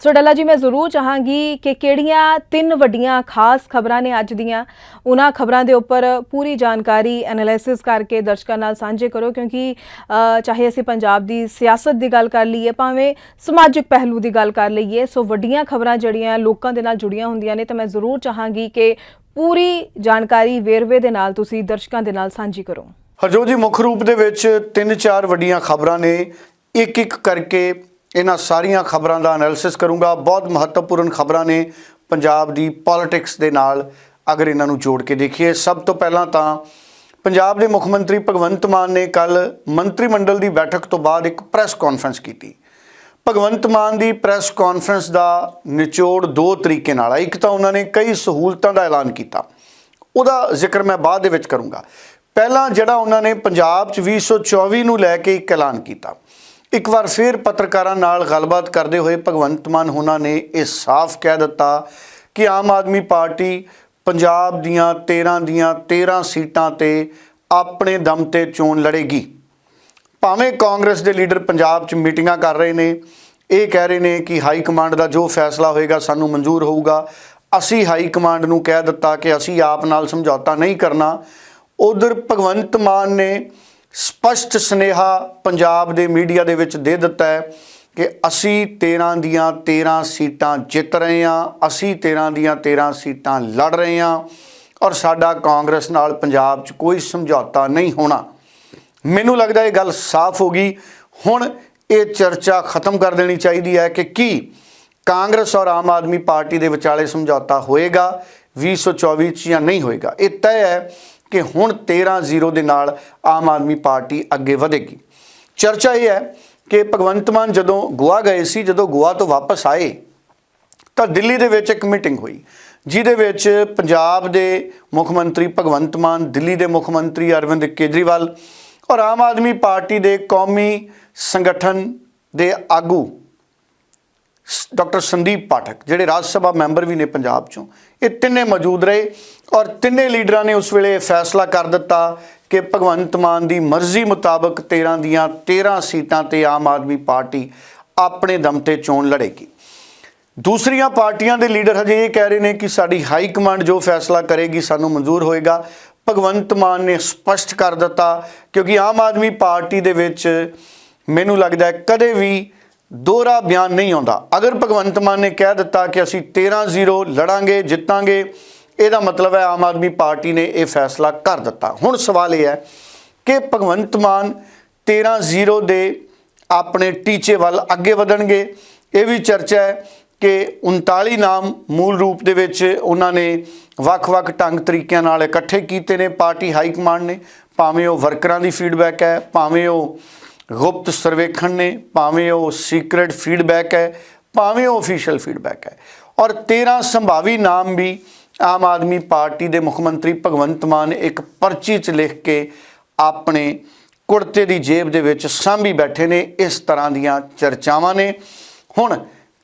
ਸੋ ਡੱਲਾ ਜੀ, ਮੈਂ ਜ਼ਰੂਰ ਚਾਹਾਂਗੀ ਕਿ ਕਿਹੜੀਆਂ ਤਿੰਨ ਵੱਡੀਆਂ ਖਾਸ ਖਬਰਾਂ ਨੇ ਅੱਜ ਦੀਆਂ, ਉਹਨਾਂ ਖਬਰਾਂ ਦੇ ਉੱਪਰ ਪੂਰੀ ਜਾਣਕਾਰੀ ਐਨਾਲਿਸਿਸ ਕਰਕੇ ਦਰਸ਼ਕਾਂ ਨਾਲ ਸਾਂਝੇ ਕਰੋ, ਕਿਉਂਕਿ ਚਾਹੇ ਅਸੀਂ ਪੰਜਾਬ ਦੀ ਸਿਆਸਤ ਦੀ ਗੱਲ ਕਰ ਲਈਏ, ਭਾਵੇਂ ਸਮਾਜਿਕ ਪਹਿਲੂ ਦੀ ਗੱਲ ਕਰ ਲਈਏ, ਸੋ ਵੱਡੀਆਂ ਖਬਰਾਂ ਜਿਹੜੀਆਂ ਲੋਕਾਂ ਦੇ ਨਾਲ ਜੁੜੀਆਂ ਹੁੰਦੀਆਂ ਨੇ, ਤਾਂ ਮੈਂ ਜ਼ਰੂਰ ਚਾਹਾਂਗੀ ਕਿ ਪੂਰੀ ਜਾਣਕਾਰੀ ਵੇਰਵੇ ਦੇ ਨਾਲ ਤੁਸੀਂ ਦਰਸ਼ਕਾਂ ਦੇ ਨਾਲ ਸਾਂਝੀ ਕਰੋ। ਹਰਜੋਤ ਜੀ, ਮੁੱਖ ਰੂਪ ਦੇ ਵਿੱਚ ਤਿੰਨ ਚਾਰ ਵੱਡੀਆਂ ਖਬਰਾਂ ਨੇ ਇੱਕ ਇੱਕ ਕਰਕੇ ਇਹਨਾਂ ਸਾਰੀਆਂ ਖਬਰਾਂ ਦਾ ਐਨਾਲਿਸਿਸ ਕਰੂੰਗਾ। ਬਹੁਤ ਮਹੱਤਵਪੂਰਨ ਖਬਰਾਂ ਨੇ ਪੰਜਾਬ ਦੀ ਪੋਲਿਟਿਕਸ ਦੇ ਨਾਲ। ਅਗਰ ਇਹਨਾਂ ਨੂੰ ਜੋੜ ਕੇ ਦੇਖੀਏ, ਸਭ ਤੋਂ ਪਹਿਲਾਂ ਤਾਂ ਪੰਜਾਬ ਦੇ ਮੁੱਖ ਮੰਤਰੀ ਭਗਵੰਤ ਮਾਨ ਨੇ ਕੱਲ ਮੰਤਰੀ ਮੰਡਲ ਦੀ ਬੈਠਕ ਤੋਂ ਬਾਅਦ ਇੱਕ ਪ੍ਰੈਸ ਕਾਨਫਰੰਸ ਕੀਤੀ। ਭਗਵੰਤ ਮਾਨ ਦੀ ਪ੍ਰੈਸ ਕਾਨਫਰੰਸ ਦਾ ਨਿਚੋੜ ਦੋ ਤਰੀਕੇ ਨਾਲ ਆ ਇੱਕ ਤਾਂ ਉਹਨਾਂ ਨੇ ਕਈ ਸਹੂਲਤਾਂ ਦਾ ਐਲਾਨ ਕੀਤਾ। ਉਹਦਾ ਜ਼ਿਕਰ ਮੈਂ ਬਾਅਦ ਦੇ ਵਿੱਚ ਕਰੂੰਗਾ। ਪਹਿਲਾਂ ਜਿਹੜਾ ਉਹਨਾਂ ਨੇ ਪੰਜਾਬ 'ਚ 2024 ਨੂੰ ਲੈ ਕੇ ਇੱਕ ਐਲਾਨ ਕੀਤਾ। ਇੱਕ ਵਾਰ ਫਿਰ ਪੱਤਰਕਾਰਾਂ ਨਾਲ ਗੱਲਬਾਤ ਕਰਦੇ ਹੋਏ ਭਗਵੰਤ ਮਾਨ ਉਹਨਾਂ ਨੇ ਇਹ ਸਾਫ਼ ਕਹਿ ਦਿੱਤਾ ਕਿ ਆਮ ਆਦਮੀ ਪਾਰਟੀ ਪੰਜਾਬ ਦੀਆਂ 13 ਦੀਆਂ 13 ਸੀਟਾਂ ਤੇ ਆਪਣੇ ਦਮ ਤੇ ਚੋਣ ਲੜੇਗੀ। ਭਾਵੇਂ ਕਾਂਗਰਸ ਦੇ ਲੀਡਰ ਪੰਜਾਬ 'ਚ ਮੀਟਿੰਗਾਂ ਕਰ ਰਹੇ ਨੇ, ਇਹ ਕਹਿ ਰਹੇ ਨੇ ਕਿ ਹਾਈ ਕਮਾਂਡ ਦਾ ਜੋ ਫੈਸਲਾ ਹੋਏਗਾ ਸਾਨੂੰ ਮਨਜ਼ੂਰ ਹੋਊਗਾ। ਅਸੀਂ ਹਾਈ ਕਮਾਂਡ ਨੂੰ ਕਹਿ ਦਿੱਤਾ ਕਿ ਅਸੀਂ ਆਪ ਨਾਲ ਸਮਝੌਤਾ ਨਹੀਂ ਕਰਨਾ। ਉਧਰ ਭਗਵੰਤ ਮਾਨ ਨੇ ਸਪਸ਼ਟ ਸੁਨੇਹਾ ਪੰਜਾਬ ਦੇ ਮੀਡੀਆ ਦੇ ਵਿੱਚ ਦੇ ਦਿੱਤਾ ਹੈ ਕਿ ਅਸੀਂ 13 ਦੀਆਂ 13 ਸੀਟਾਂ ਜਿੱਤ ਰਹੇ ਹਾਂ, ਅਸੀਂ 13 ਦੀਆਂ 13 ਸੀਟਾਂ ਲੜ ਰਹੇ ਹਾਂ ਔਰ ਸਾਡਾ ਕਾਂਗਰਸ ਨਾਲ ਪੰਜਾਬ 'ਚ ਕੋਈ ਸਮਝੌਤਾ ਨਹੀਂ ਹੋਣਾ। ਮੈਨੂੰ ਲੱਗਦਾ ਇਹ ਗੱਲ ਸਾਫ਼ ਹੋ ਗਈ। ਹੁਣ ਇਹ ਚਰਚਾ ਖਤਮ ਕਰ ਦੇਣੀ ਚਾਹੀਦੀ ਹੈ ਕਿ ਕੀ ਕਾਂਗਰਸ ਔਰ ਆਮ ਆਦਮੀ ਪਾਰਟੀ ਦੇ ਵਿਚਾਲੇ ਸਮਝੌਤਾ ਹੋਏਗਾ 2024 ਚ ਜਾਂ ਨਹੀਂ ਹੋਏਗਾ। ਇਹ ਤੈਅ ਹੈ ਕਿ ਹੁਣ 13-0 ਦੇ ਨਾਲ ਆਮ ਆਦਮੀ ਪਾਰਟੀ ਅੱਗੇ ਵਧੇਗੀ। ਚਰਚਾ ਇਹ ਹੈ ਕਿ ਭਗਵੰਤ ਮਾਨ ਜਦੋਂ ਗੋਆ ਗਏ ਸੀ, ਜਦੋਂ ਗੋਆ ਤੋਂ ਵਾਪਸ ਆਏ, ਤਾਂ ਦਿੱਲੀ ਦੇ ਵਿੱਚ ਇੱਕ ਮੀਟਿੰਗ ਹੋਈ, ਜਿਹਦੇ ਵਿੱਚ ਪੰਜਾਬ ਦੇ ਮੁੱਖ ਮੰਤਰੀ ਭਗਵੰਤ ਮਾਨ, ਦਿੱਲੀ ਦੇ ਮੁੱਖ ਮੰਤਰੀ ਅਰਵਿੰਦ ਕੇਜਰੀਵਾਲ ਔਰ ਆਮ ਆਦਮੀ ਪਾਰਟੀ ਦੇ ਕੌਮੀ ਸੰਗਠਨ ਦੇ ਆਗੂ ਡਾਕਟਰ ਸੰਦੀਪ ਪਾਠਕ, ਜਿਹੜੇ ਰਾਜ ਸਭਾ ਮੈਂਬਰ ਵੀ ਨੇ ਪੰਜਾਬ ਚੋਂ, ਇਹ ਤਿੰਨੇ ਮੌਜੂਦ ਰਹੇ ਔਰ ਤਿੰਨੇ ਲੀਡਰਾਂ ਨੇ ਉਸ ਵੇਲੇ ਇਹ ਫੈਸਲਾ ਕਰ ਦਿੱਤਾ ਕਿ ਭਗਵੰਤ ਮਾਨ ਦੀ ਮਰਜ਼ੀ ਮੁਤਾਬਕ 13 ਦੀਆਂ 13 ਸੀਟਾਂ ਤੇ ਆਮ ਆਦਮੀ ਪਾਰਟੀ ਆਪਣੇ ਦਮ ਤੇ ਚੋਣ ਲੜੇਗੀ। ਦੂਸਰੀਆਂ ਪਾਰਟੀਆਂ ਦੇ ਲੀਡਰ ਹਜੇ ਇਹ ਕਹਿ ਰਹੇ ਨੇ ਕਿ ਸਾਡੀ ਹਾਈ ਕਮਾਂਡ ਜੋ ਫੈਸਲਾ ਕਰੇਗੀ ਸਾਨੂੰ ਮਨਜ਼ੂਰ ਹੋਏਗਾ। ਭਗਵੰਤ ਮਾਨ ਨੇ ਸਪਸ਼ਟ ਕਰ ਦਿੱਤਾ ਕਿਉਂਕਿ ਆਮ ਆਦਮੀ ਪਾਰਟੀ ਦੇ ਵਿੱਚ ਮੈਨੂੰ ਲੱਗਦਾ ਹੈ ਕਦੇ ਵੀ ਦੋਹਰਾ ਬਿਆਨ ਨਹੀਂ ਆਉਂਦਾ। ਅਗਰ ਭਗਵੰਤ ਮਾਨ ਨੇ ਕਹਿ ਦਿੱਤਾ ਕਿ ਅਸੀਂ 13-0 ਲੜਾਂਗੇ, ਜਿੱਤਾਂਗੇ, ਇਹਦਾ ਮਤਲਬ ਹੈ ਆਮ ਆਦਮੀ ਪਾਰਟੀ ਨੇ ਇਹ ਫੈਸਲਾ ਕਰ ਦਿੱਤਾ। ਹੁਣ ਸਵਾਲ ਇਹ ਹੈ ਕਿ ਭਗਵੰਤ ਮਾਨ 13-0 ਦੇ ਆਪਣੇ ਟੀਚੇ ਵੱਲ ਅੱਗੇ ਵਧਣਗੇ। ਇਹ ਵੀ ਚਰਚਾ ਹੈ ਕਿ 39 ਨਾਮ ਮੂਲ ਰੂਪ ਦੇ ਵਿੱਚ ਉਹਨਾਂ ਨੇ ਵੱਖ-ਵੱਖ ਢੰਗ ਤਰੀਕਿਆਂ ਨਾਲ ਇਕੱਠੇ ਕੀਤੇ ਨੇ। ਪਾਰਟੀ ਹਾਈ ਕਮਾਂਡ ਨੇ, ਭਾਵੇਂ ਉਹ ਵਰਕਰਾਂ ਦੀ ਫੀਡਬੈਕ ਹੈ, ਭਾਵੇਂ ਉਹ ਗੁਪਤ ਸਰਵੇਖਣ ਨੇ, ਭਾਵੇਂ ਉਹ ਸੀਕ੍ਰੇਟ ਫੀਡਬੈਕ ਹੈ, ਭਾਵੇਂ ਉਹ ਅਫੀਸ਼ੀਅਲ ਫੀਡਬੈਕ ਹੈ। ਔਰ 13 ਸੰਭਾਵੀ ਨਾਮ ਵੀ ਆਮ ਆਦਮੀ ਪਾਰਟੀ ਦੇ ਮੁੱਖ ਮੰਤਰੀ ਭਗਵੰਤ ਮਾਨ ਇੱਕ ਪਰਚੀ 'ਚ ਲਿਖ ਕੇ ਆਪਣੇ ਕੁੜਤੇ ਦੀ ਜੇਬ ਦੇ ਵਿੱਚ ਸਾਂਭੀ ਬੈਠੇ ਨੇ, ਇਸ ਤਰ੍ਹਾਂ ਦੀਆਂ ਚਰਚਾਵਾਂ ਨੇ। ਹੁਣ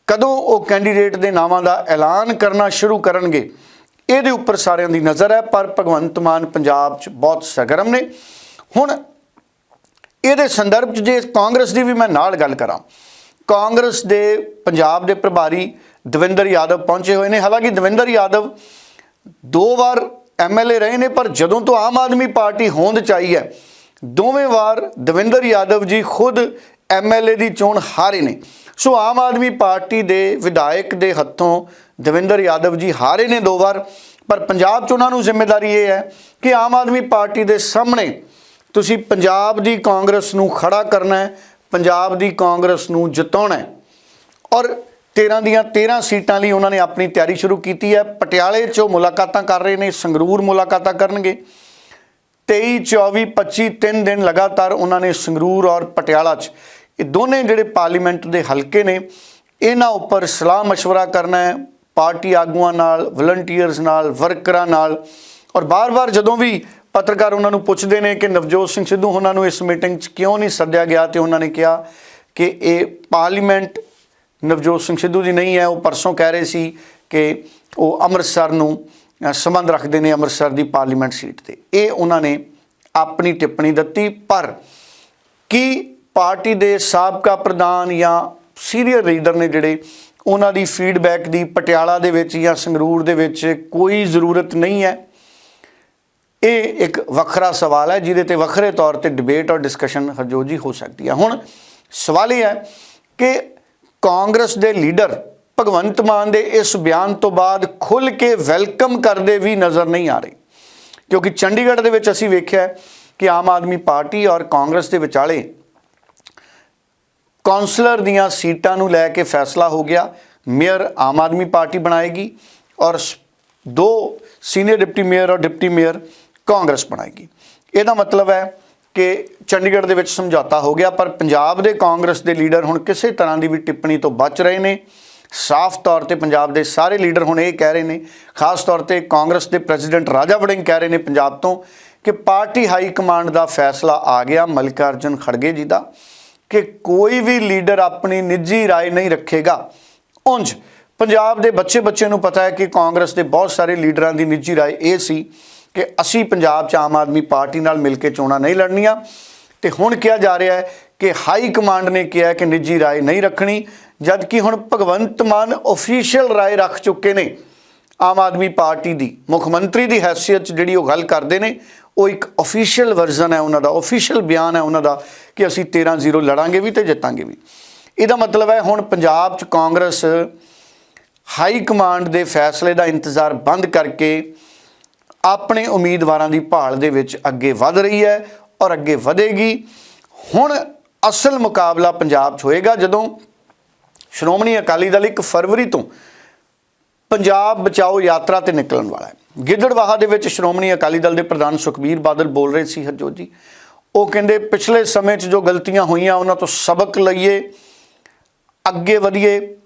ਕਦੋਂ ਉਹ ਕੈਂਡੀਡੇਟ ਦੇ ਨਾਵਾਂ ਦਾ ਐਲਾਨ ਕਰਨਾ ਸ਼ੁਰੂ ਕਰਨਗੇ, ਇਹਦੇ ਉੱਪਰ ਸਾਰਿਆਂ ਦੀ ਨਜ਼ਰ ਹੈ, ਪਰ ਭਗਵੰਤ ਮਾਨ ਪੰਜਾਬ 'ਚ ਬਹੁਤ ਸਰਗਰਮ ਨੇ। ਹੁਣ ਇਹਦੇ ਸੰਦਰਭ 'ਚ ਜੇ ਕਾਂਗਰਸ ਦੀ ਵੀ ਮੈਂ ਨਾਲ ਗੱਲ ਕਰਾਂ, ਕਾਂਗਰਸ ਦੇ ਪੰਜਾਬ ਦੇ ਪ੍ਰਭਾਰੀ ਦਵਿੰਦਰ ਯਾਦਵ ਪਹੁੰਚੇ ਹੋਏ ਨੇ। ਹਾਲਾਂਕਿ ਦਵਿੰਦਰ ਯਾਦਵ ਦੋ ਵਾਰ ਐਮਐਲਏ ਰਹੇ ਨੇ, ਪਰ ਜਦੋਂ ਤੋਂ ਆਮ ਆਦਮੀ ਪਾਰਟੀ ਹੋਂਦ ਚ ਆਈ ਹੈ, ਦੋਵੇਂ ਵਾਰ ਦਵਿੰਦਰ ਯਾਦਵ ਜੀ ਖੁਦ ਐਮਐਲਏ ਦੀ ਚੋਣ ਹਾਰੇ ਨੇ। ਸੋ ਆਮ ਆਦਮੀ ਪਾਰਟੀ ਦੇ ਵਿਧਾਇਕ ਦੇ ਹੱਥੋਂ ਦਵਿੰਦਰ ਯਾਦਵ ਜੀ ਹਾਰੇ ਨੇ ਦੋ ਵਾਰ, ਪਰ ਪੰਜਾਬ ਚ ਉਹਨਾਂ ਨੂੰ ਜ਼ਿੰਮੇਵਾਰੀ ਇਹ ਹੈ ਕਿ ਆਮ ਆਦਮੀ ਪਾਰਟੀ ਦੇ ਸਾਹਮਣੇ ਤੁਸੀਂ ਪੰਜਾਬ ਦੀ ਕਾਂਗਰਸ ਨੂੰ ਖੜਾ ਕਰਨਾ ਹੈ ਪੰਜਾਬ ਦੀ ਕਾਂਗਰਸ ਨੂੰ ਜਿਤਾਉਣਾ ਹੈ ਔਰ 13 ਦੀਆਂ 13 ਸੀਟਾਂ ਲਈ ਉਹਨਾਂ ਨੇ ਆਪਣੀ ਤਿਆਰੀ ਸ਼ੁਰੂ ਕੀਤੀ ਹੈ ਪਟਿਆਲੇ 'ਚ ਉਹ ਮੁਲਾਕਾਤਾਂ ਕਰ ਰਹੇ ਨੇ ਸੰਗਰੂਰ ਮੁਲਾਕਾਤਾਂ ਕਰਨਗੇ 23 24 25 ਤਿੰਨ ਦਿਨ ਲਗਾਤਾਰ ਉਹਨਾਂ ਨੇ ਸੰਗਰੂਰ ਔਰ ਪਟਿਆਲਾ 'ਚ ਇਹ ਦੋਨੇ ਜਿਹੜੇ ਪਾਰਲੀਮੈਂਟ ਦੇ ਹਲਕੇ ਨੇ ਇਹਨਾਂ ਉੱਪਰ ਸਲਾਹ مشورہ ਕਰਨਾ ਹੈ ਪਾਰਟੀ ਆਗੂਆਂ ਨਾਲ ਵਲੰਟੀਅਰਸ ਨਾਲ ਵਰਕਰਾਂ ਨਾਲ ਔਰ ਬਾਰ-ਬਾਰ ਜਦੋਂ ਵੀ ਪੱਤਰਕਾਰ ਉਹਨਾਂ ਨੂੰ ਪੁੱਛਦੇ ਨੇ ਕਿ ਨਵਜੋਤ ਸਿੰਘ ਸਿੱਧੂ ਉਹਨਾਂ ਨੂੰ ਇਸ ਮੀਟਿੰਗ 'ਚ ਕਿਉਂ ਨਹੀਂ ਸੱਦਿਆ ਗਿਆ ਤੇ ਉਹਨਾਂ ਨੇ ਕਿਹਾ ਕਿ ਇਹ ਪਾਰਲੀਮੈਂਟ ਨਵਜੋਤ ਸਿੰਘ ਸਿੱਧੂ ਦੀ ਨਹੀਂ ਹੈ, ਉਹ ਪਰਸੋਂ ਕਹਿ ਰਹੇ ਸੀ ਕਿ ਉਹ ਅੰਮ੍ਰਿਤਸਰ ਨੂੰ ਸੰਬੰਧ ਰੱਖਦੇ ਨੇ ਅੰਮ੍ਰਿਤਸਰ ਦੀ ਪਾਰਲੀਮੈਂਟ ਸੀਟ ਤੇ। ਇਹ ਉਹਨਾਂ ਨੇ ਆਪਣੀ ਟਿੱਪਣੀ ਦਿੱਤੀ, ਪਰ ਕੀ ਪਾਰਟੀ ਦੇ ਸਾਬਕਾ ਪ੍ਰਧਾਨ ਜਾਂ ਸੀਨੀਅਰ ਲੀਡਰ ਨੇ ਜਿਹੜੇ ਉਹਨਾਂ ਦੀ ਫੀਡਬੈਕ ਦੀ ਪਟਿਆਲਾ ਦੇ ਵਿੱਚ ਜਾਂ ਸੰਗਰੂਰ ਦੇ ਵਿੱਚ ਕੋਈ ਜ਼ਰੂਰਤ ਨਹੀਂ ਹੈ? ਇਹ ਇੱਕ ਵੱਖਰਾ ਸਵਾਲ ਹੈ, ਜਿਹਦੇ ਤੇ ਵੱਖਰੇ ਤੌਰ ਤੇ ਡਿਬੇਟ ਔਰ ਡਿਸਕਸ਼ਨ ਹਰਜੋਤ ਜੀ ਹੋ ਸਕਦੀ ਹੈ। ਹੁਣ ਸਵਾਲ ਇਹ ਹੈ ਕਿ ਕਾਂਗਰਸ ਦੇ ਲੀਡਰ ਭਗਵੰਤ ਮਾਨ ਦੇ ਇਸ ਬਿਆਨ ਤੋਂ ਬਾਅਦ ਖੁੱਲ ਕੇ ਵੈਲਕਮ ਕਰਦੇ ਵੀ ਨਜ਼ਰ ਨਹੀਂ ਆ ਰਹੇ। ਕਿਉਂਕਿ ਚੰਡੀਗੜ੍ਹ ਦੇ ਵਿੱਚ ਅਸੀਂ ਵੇਖਿਆ ਕਿ ਆਮ ਆਦਮੀ ਪਾਰਟੀ ਔਰ ਕਾਂਗਰਸ ਦੇ ਵਿਚਾਲੇ ਕੌਂਸਲਰ ਦੀਆਂ ਸੀਟਾਂ ਨੂੰ ਲੈ ਕੇ ਫੈਸਲਾ ਹੋ ਗਿਆ। ਮੇਅਰ ਆਮ ਆਦਮੀ ਪਾਰਟੀ ਬਣਾਏਗੀ ਔਰ ਸ- ਦੋ ਸੀਨੀਅਰ ਡਿਪਟੀ ਮੇਅਰ ਔਰ ਡਿਪਟੀ ਮੇਅਰ ਕਾਂਗਰਸ ਬਣਾਏਗੀ ਇਹਦਾ ਮਤਲਬ ਹੈ ਕਿ ਚੰਡੀਗੜ੍ਹ ਦੇ ਵਿੱਚ ਸਮਝੌਤਾ ਹੋ ਗਿਆ ਪਰ ਪੰਜਾਬ ਦੇ ਕਾਂਗਰਸ ਦੇ ਲੀਡਰ ਹੁਣ ਕਿਸੇ ਤਰ੍ਹਾਂ ਦੀ ਵੀ ਟਿੱਪਣੀ ਤੋਂ ਬਚ ਰਹੇ ਨੇ ਸਾਫ਼ ਤੌਰ ਤੇ ਪੰਜਾਬ ਦੇ ਸਾਰੇ ਲੀਡਰ ਹੁਣ ਇਹ ਕਹਿ ਰਹੇ ਨੇ ਖਾਸ ਤੌਰ ਤੇ ਕਾਂਗਰਸ ਦੇ ਪ੍ਰੈਜ਼ੀਡੈਂਟ ਰਾਜਾ ਵੜਿੰਗ ਕਹਿ ਰਹੇ ਨੇ ਪੰਜਾਬ ਤੋਂ ਕਿ ਪਾਰਟੀ ਹਾਈ ਕਮਾਂਡ ਦਾ ਫੈਸਲਾ ਆ ਗਿਆ ਮਲਿਕਾਰਜੁਨ ਖੜਗੇ ਜੀ ਦਾ ਕਿ ਕੋਈ ਵੀ ਲੀਡਰ ਆਪਣੀ ਨਿੱਜੀ رائے ਨਹੀਂ ਰੱਖੇਗਾ ਉਂਝ ਪੰਜਾਬ ਦੇ ਬੱਚੇ ਬੱਚੇ ਨੂੰ ਪਤਾ ਹੈ ਕਿ ਕਾਂਗਰਸ ਦੇ ਬਹੁਤ ਸਾਰੇ ਲੀਡਰਾਂ ਦੀ ਨਿੱਜੀ رائے ਇਹ ਸੀ ਕਿ ਅਸੀਂ ਪੰਜਾਬ 'ਚ ਆਮ ਆਦਮੀ ਪਾਰਟੀ ਨਾਲ ਮਿਲ ਕੇ ਚੋਣਾਂ ਨਹੀਂ ਲੜਨੀਆਂ ਤੇ ਹੁਣ ਕਿਹਾ ਜਾ ਰਿਹਾ ਹੈ ਕਿ ਹਾਈ ਕਮਾਂਡ ਨੇ ਕਿਹਾ ਕਿ ਨਿੱਜੀ رائے ਨਹੀਂ ਰੱਖਣੀ ਜਦ ਕਿ ਹੁਣ ਭਗਵੰਤ ਮਾਨ ਅਫੀਸ਼ੀਅਲ رائے ਰੱਖ ਚੁੱਕੇ ਨੇ ਆਮ ਆਦਮੀ ਪਾਰਟੀ ਦੀ ਮੁੱਖ ਮੰਤਰੀ ਦੀ ਹੈਸੀਅਤ 'ਚ ਜਿਹੜੀ ਉਹ ਗੱਲ ਕਰਦੇ ਨੇ ਉਹ ਇੱਕ ਅਫੀਸ਼ੀਅਲ ਵਰਜ਼ਨ ਹੈ ਉਹਨਾਂ ਦਾ ਅਫੀਸ਼ੀਅਲ ਬਿਆਨ ਹੈ ਉਹਨਾਂ ਦਾ ਕਿ ਅਸੀਂ 13-0 ਲੜਾਂਗੇ ਵੀ ਤੇ ਜਿੱਤਾਂਗੇ ਵੀ ਇਹਦਾ ਮਤਲਬ ਹੈ ਹੁਣ ਪੰਜਾਬ 'ਚ ਕਾਂਗਰਸ ਹਾਈ ਕਮਾਂਡ ਦੇ ਫੈਸਲੇ ਦਾ ਇੰਤਜ਼ਾਰ ਬੰਦ ਕਰਕੇ ਆਪਣੇ ਉਮੀਦਵਾਰਾਂ ਦੀ ਭਾਲ ਦੇ ਵਿੱਚ ਅੱਗੇ ਵਧ ਰਹੀ ਹੈ ਔਰ ਅੱਗੇ ਵਧੇਗੀ। ਹੁਣ ਅਸਲ ਮੁਕਾਬਲਾ ਪੰਜਾਬ 'ਚ ਹੋਏਗਾ ਜਦੋਂ ਸ਼੍ਰੋਮਣੀ ਅਕਾਲੀ ਦਲ 1 ਫਰਵਰੀ ਤੋਂ ਪੰਜਾਬ ਬਚਾਓ ਯਾਤਰਾ ਤੇ ਨਿਕਲਣ ਵਾਲਾ ਹੈ। ਗਿੱਦੜਵਾਹਾ ਦੇ ਵਿੱਚ ਸ਼੍ਰੋਮਣੀ ਅਕਾਲੀ ਦਲ ਦੇ ਪ੍ਰਧਾਨ ਸੁਖਬੀਰ ਬਾਦਲ ਬੋਲ ਰਹੇ ਸੀ, ਹਰਜੋਤ ਜੀ। ਉਹ ਕਹਿੰਦੇ, ਪਿਛਲੇ ਸਮੇਂ 'ਚ ਜੋ ਗਲਤੀਆਂ ਹੋਈਆਂ, ਉਹਨਾਂ ਤੋਂ ਸਬਕ ਲਈਏ, ਅੱਗੇ ਵਧੀਏ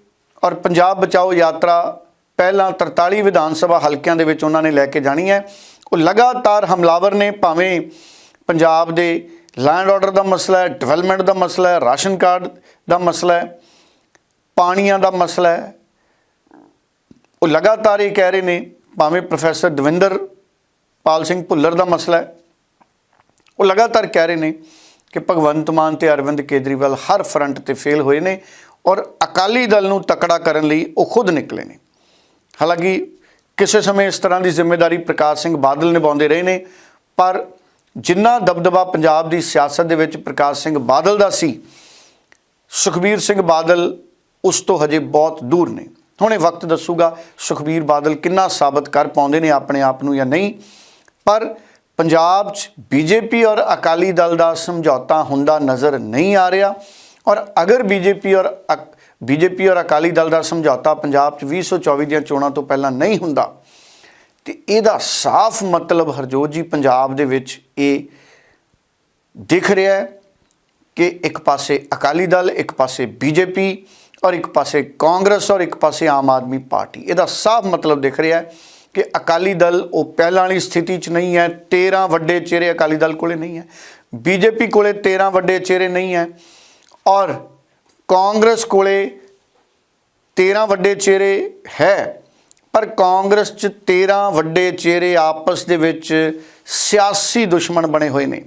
ਔਰ ਪੰਜਾਬ ਬਚਾਓ ਯਾਤਰਾ ਪਹਿਲਾਂ 43 ਵਿਧਾਨ ਸਭਾ ਹਲਕਿਆਂ ਦੇ ਵਿੱਚ ਉਹਨਾਂ ਨੇ ਲੈ ਕੇ ਜਾਣੀ ਹੈ। ਉਹ ਲਗਾਤਾਰ ਹਮਲਾਵਰ ਨੇ ਭਾਵੇਂ ਪੰਜਾਬ ਦੇ ਲੈਂਡ ਆਰਡਰ ਦਾ ਮਸਲਾ ਹੈ ਡਿਵੈਲਪਮੈਂਟ ਦਾ ਮਸਲਾ ਹੈ, ਰਾਸ਼ਨ ਕਾਰਡ ਦਾ ਮਸਲਾ ਹੈ, ਪਾਣੀਆਂ ਦਾ ਮਸਲਾ ਹੈ। ਉਹ ਲਗਾਤਾਰ ਇਹ ਕਹਿ ਰਹੇ ਨੇ, ਭਾਵੇਂ ਪ੍ਰੋਫੈਸਰ ਦਵਿੰਦਰ ਪਾਲ ਸਿੰਘ ਭੁੱਲਰ ਦਾ ਮਸਲਾ ਹੈ। ਉਹ ਲਗਾਤਾਰ ਕਹਿ ਰਹੇ ਨੇ ਕਿ ਭਗਵੰਤ ਮਾਨ ਤੇ ਅਰਵਿੰਦ ਕੇਜਰੀਵਾਲ ਹਰ ਫਰੰਟ ਤੇ ਫੇਲ ਹੋਏ ਨੇ ਔਰ ਅਕਾਲੀ ਦਲ ਨੂੰ ਤਕੜਾ ਕਰਨ ਲਈ ਉਹ ਖੁਦ ਨਿਕਲੇ ਨੇ। ਹਾਲਾਂਕਿ ਕਿਸੇ ਸਮੇਂ ਇਸ ਤਰ੍ਹਾਂ ਦੀ ਜ਼ਿੰਮੇਵਾਰੀ ਪ੍ਰਕਾਸ਼ ਸਿੰਘ ਬਾਦਲ ਨਿਭਾਉਂਦੇ ਰਹੇ ਨੇ, ਪਰ ਜਿੰਨਾ ਦਬਦਬਾ ਪੰਜਾਬ ਦੀ ਸਿਆਸਤ ਦੇ ਵਿੱਚ ਪ੍ਰਕਾਸ਼ ਸਿੰਘ ਬਾਦਲ ਦਾ ਸੀ, ਸੁਖਬੀਰ ਸਿੰਘ ਬਾਦਲ ਉਸ ਤੋਂ ਹਜੇ ਬਹੁਤ ਦੂਰ ਨੇ। ਹੁਣ ਇਹ ਵਕਤ ਦੱਸੂਗਾ ਸੁਖਬੀਰ ਬਾਦਲ ਕਿੰਨਾ ਸਾਬਤ ਕਰ ਪਾਉਂਦੇ ਨੇ ਆਪਣੇ ਆਪ ਨੂੰ ਜਾਂ ਨਹੀਂ, ਪਰ ਪੰਜਾਬ 'ਚ ਬੀਜੇਪੀ ਔਰ ਅਕਾਲੀ ਦਲ ਦਾ ਸਮਝੌਤਾ ਹੁੰਦਾ ਨਜ਼ਰ ਨਹੀਂ ਆ ਰਿਹਾ ਔਰ ਅਗਰ ਬੀਜੇਪੀ ਔਰ ਬੀਜੇਪੀ ਔਰ ਅਕਾਲੀ ਦਲ ਦਾ ਸਮਝੌਤਾ ਪੰਜਾਬ 'ਚ 2024 ਦੀਆਂ ਚੋਣਾਂ ਤੋਂ ਪਹਿਲਾਂ ਨਹੀਂ ਹੁੰਦਾ। ਤੇ ਇਹਦਾ ਸਾਫ਼ ਮਤਲਬ ਹਰਜੋਤ ਜੀ, ਪੰਜਾਬ ਦੇ ਵਿੱਚ ਇਹ ਦਿਖ ਰਿਹਾ ਹੈ ਕਿ ਇੱਕ ਪਾਸੇ ਅਕਾਲੀ ਦਲ, ਇੱਕ ਪਾਸੇ ਬੀਜੇਪੀ ਔਰ ਇੱਕ ਪਾਸੇ ਕਾਂਗਰਸ ਔਰ ਇੱਕ ਪਾਸੇ ਆਮ ਆਦਮੀ ਪਾਰਟੀ। ਇਹਦਾ ਸਾਫ਼ ਮਤਲਬ ਦਿਖ ਰਿਹਾ ਹੈ ਕਿ ਅਕਾਲੀ ਦਲ ਉਹ ਪਹਿਲਾਂ ਵਾਲੀ ਸਥਿਤੀ 'ਚ ਨਹੀਂ ਹੈ 13 ਵੱਡੇ ਚਿਹਰੇ ਅਕਾਲੀ ਦਲ ਕੋਲੇ ਨਹੀਂ ਹੈ, ਬੀਜੇਪੀ ਕੋਲੇ 13 ਵੱਡੇ ਚਿਹਰੇ ਨਹੀਂ ਹੈ ਔਰ ਕਾਂਗਰਸ ਕੋਲੇ 13 ਵੱਡੇ ਚਿਹਰੇ ਹੈ, ਪਰ ਕਾਂਗਰਸ 'ਚ 13 ਵੱਡੇ ਚਿਹਰੇ ਆਪਸ ਦੇ ਵਿੱਚ ਸਿਆਸੀ ਦੁਸ਼ਮਣ ਬਣੇ ਹੋਏ ਨੇ।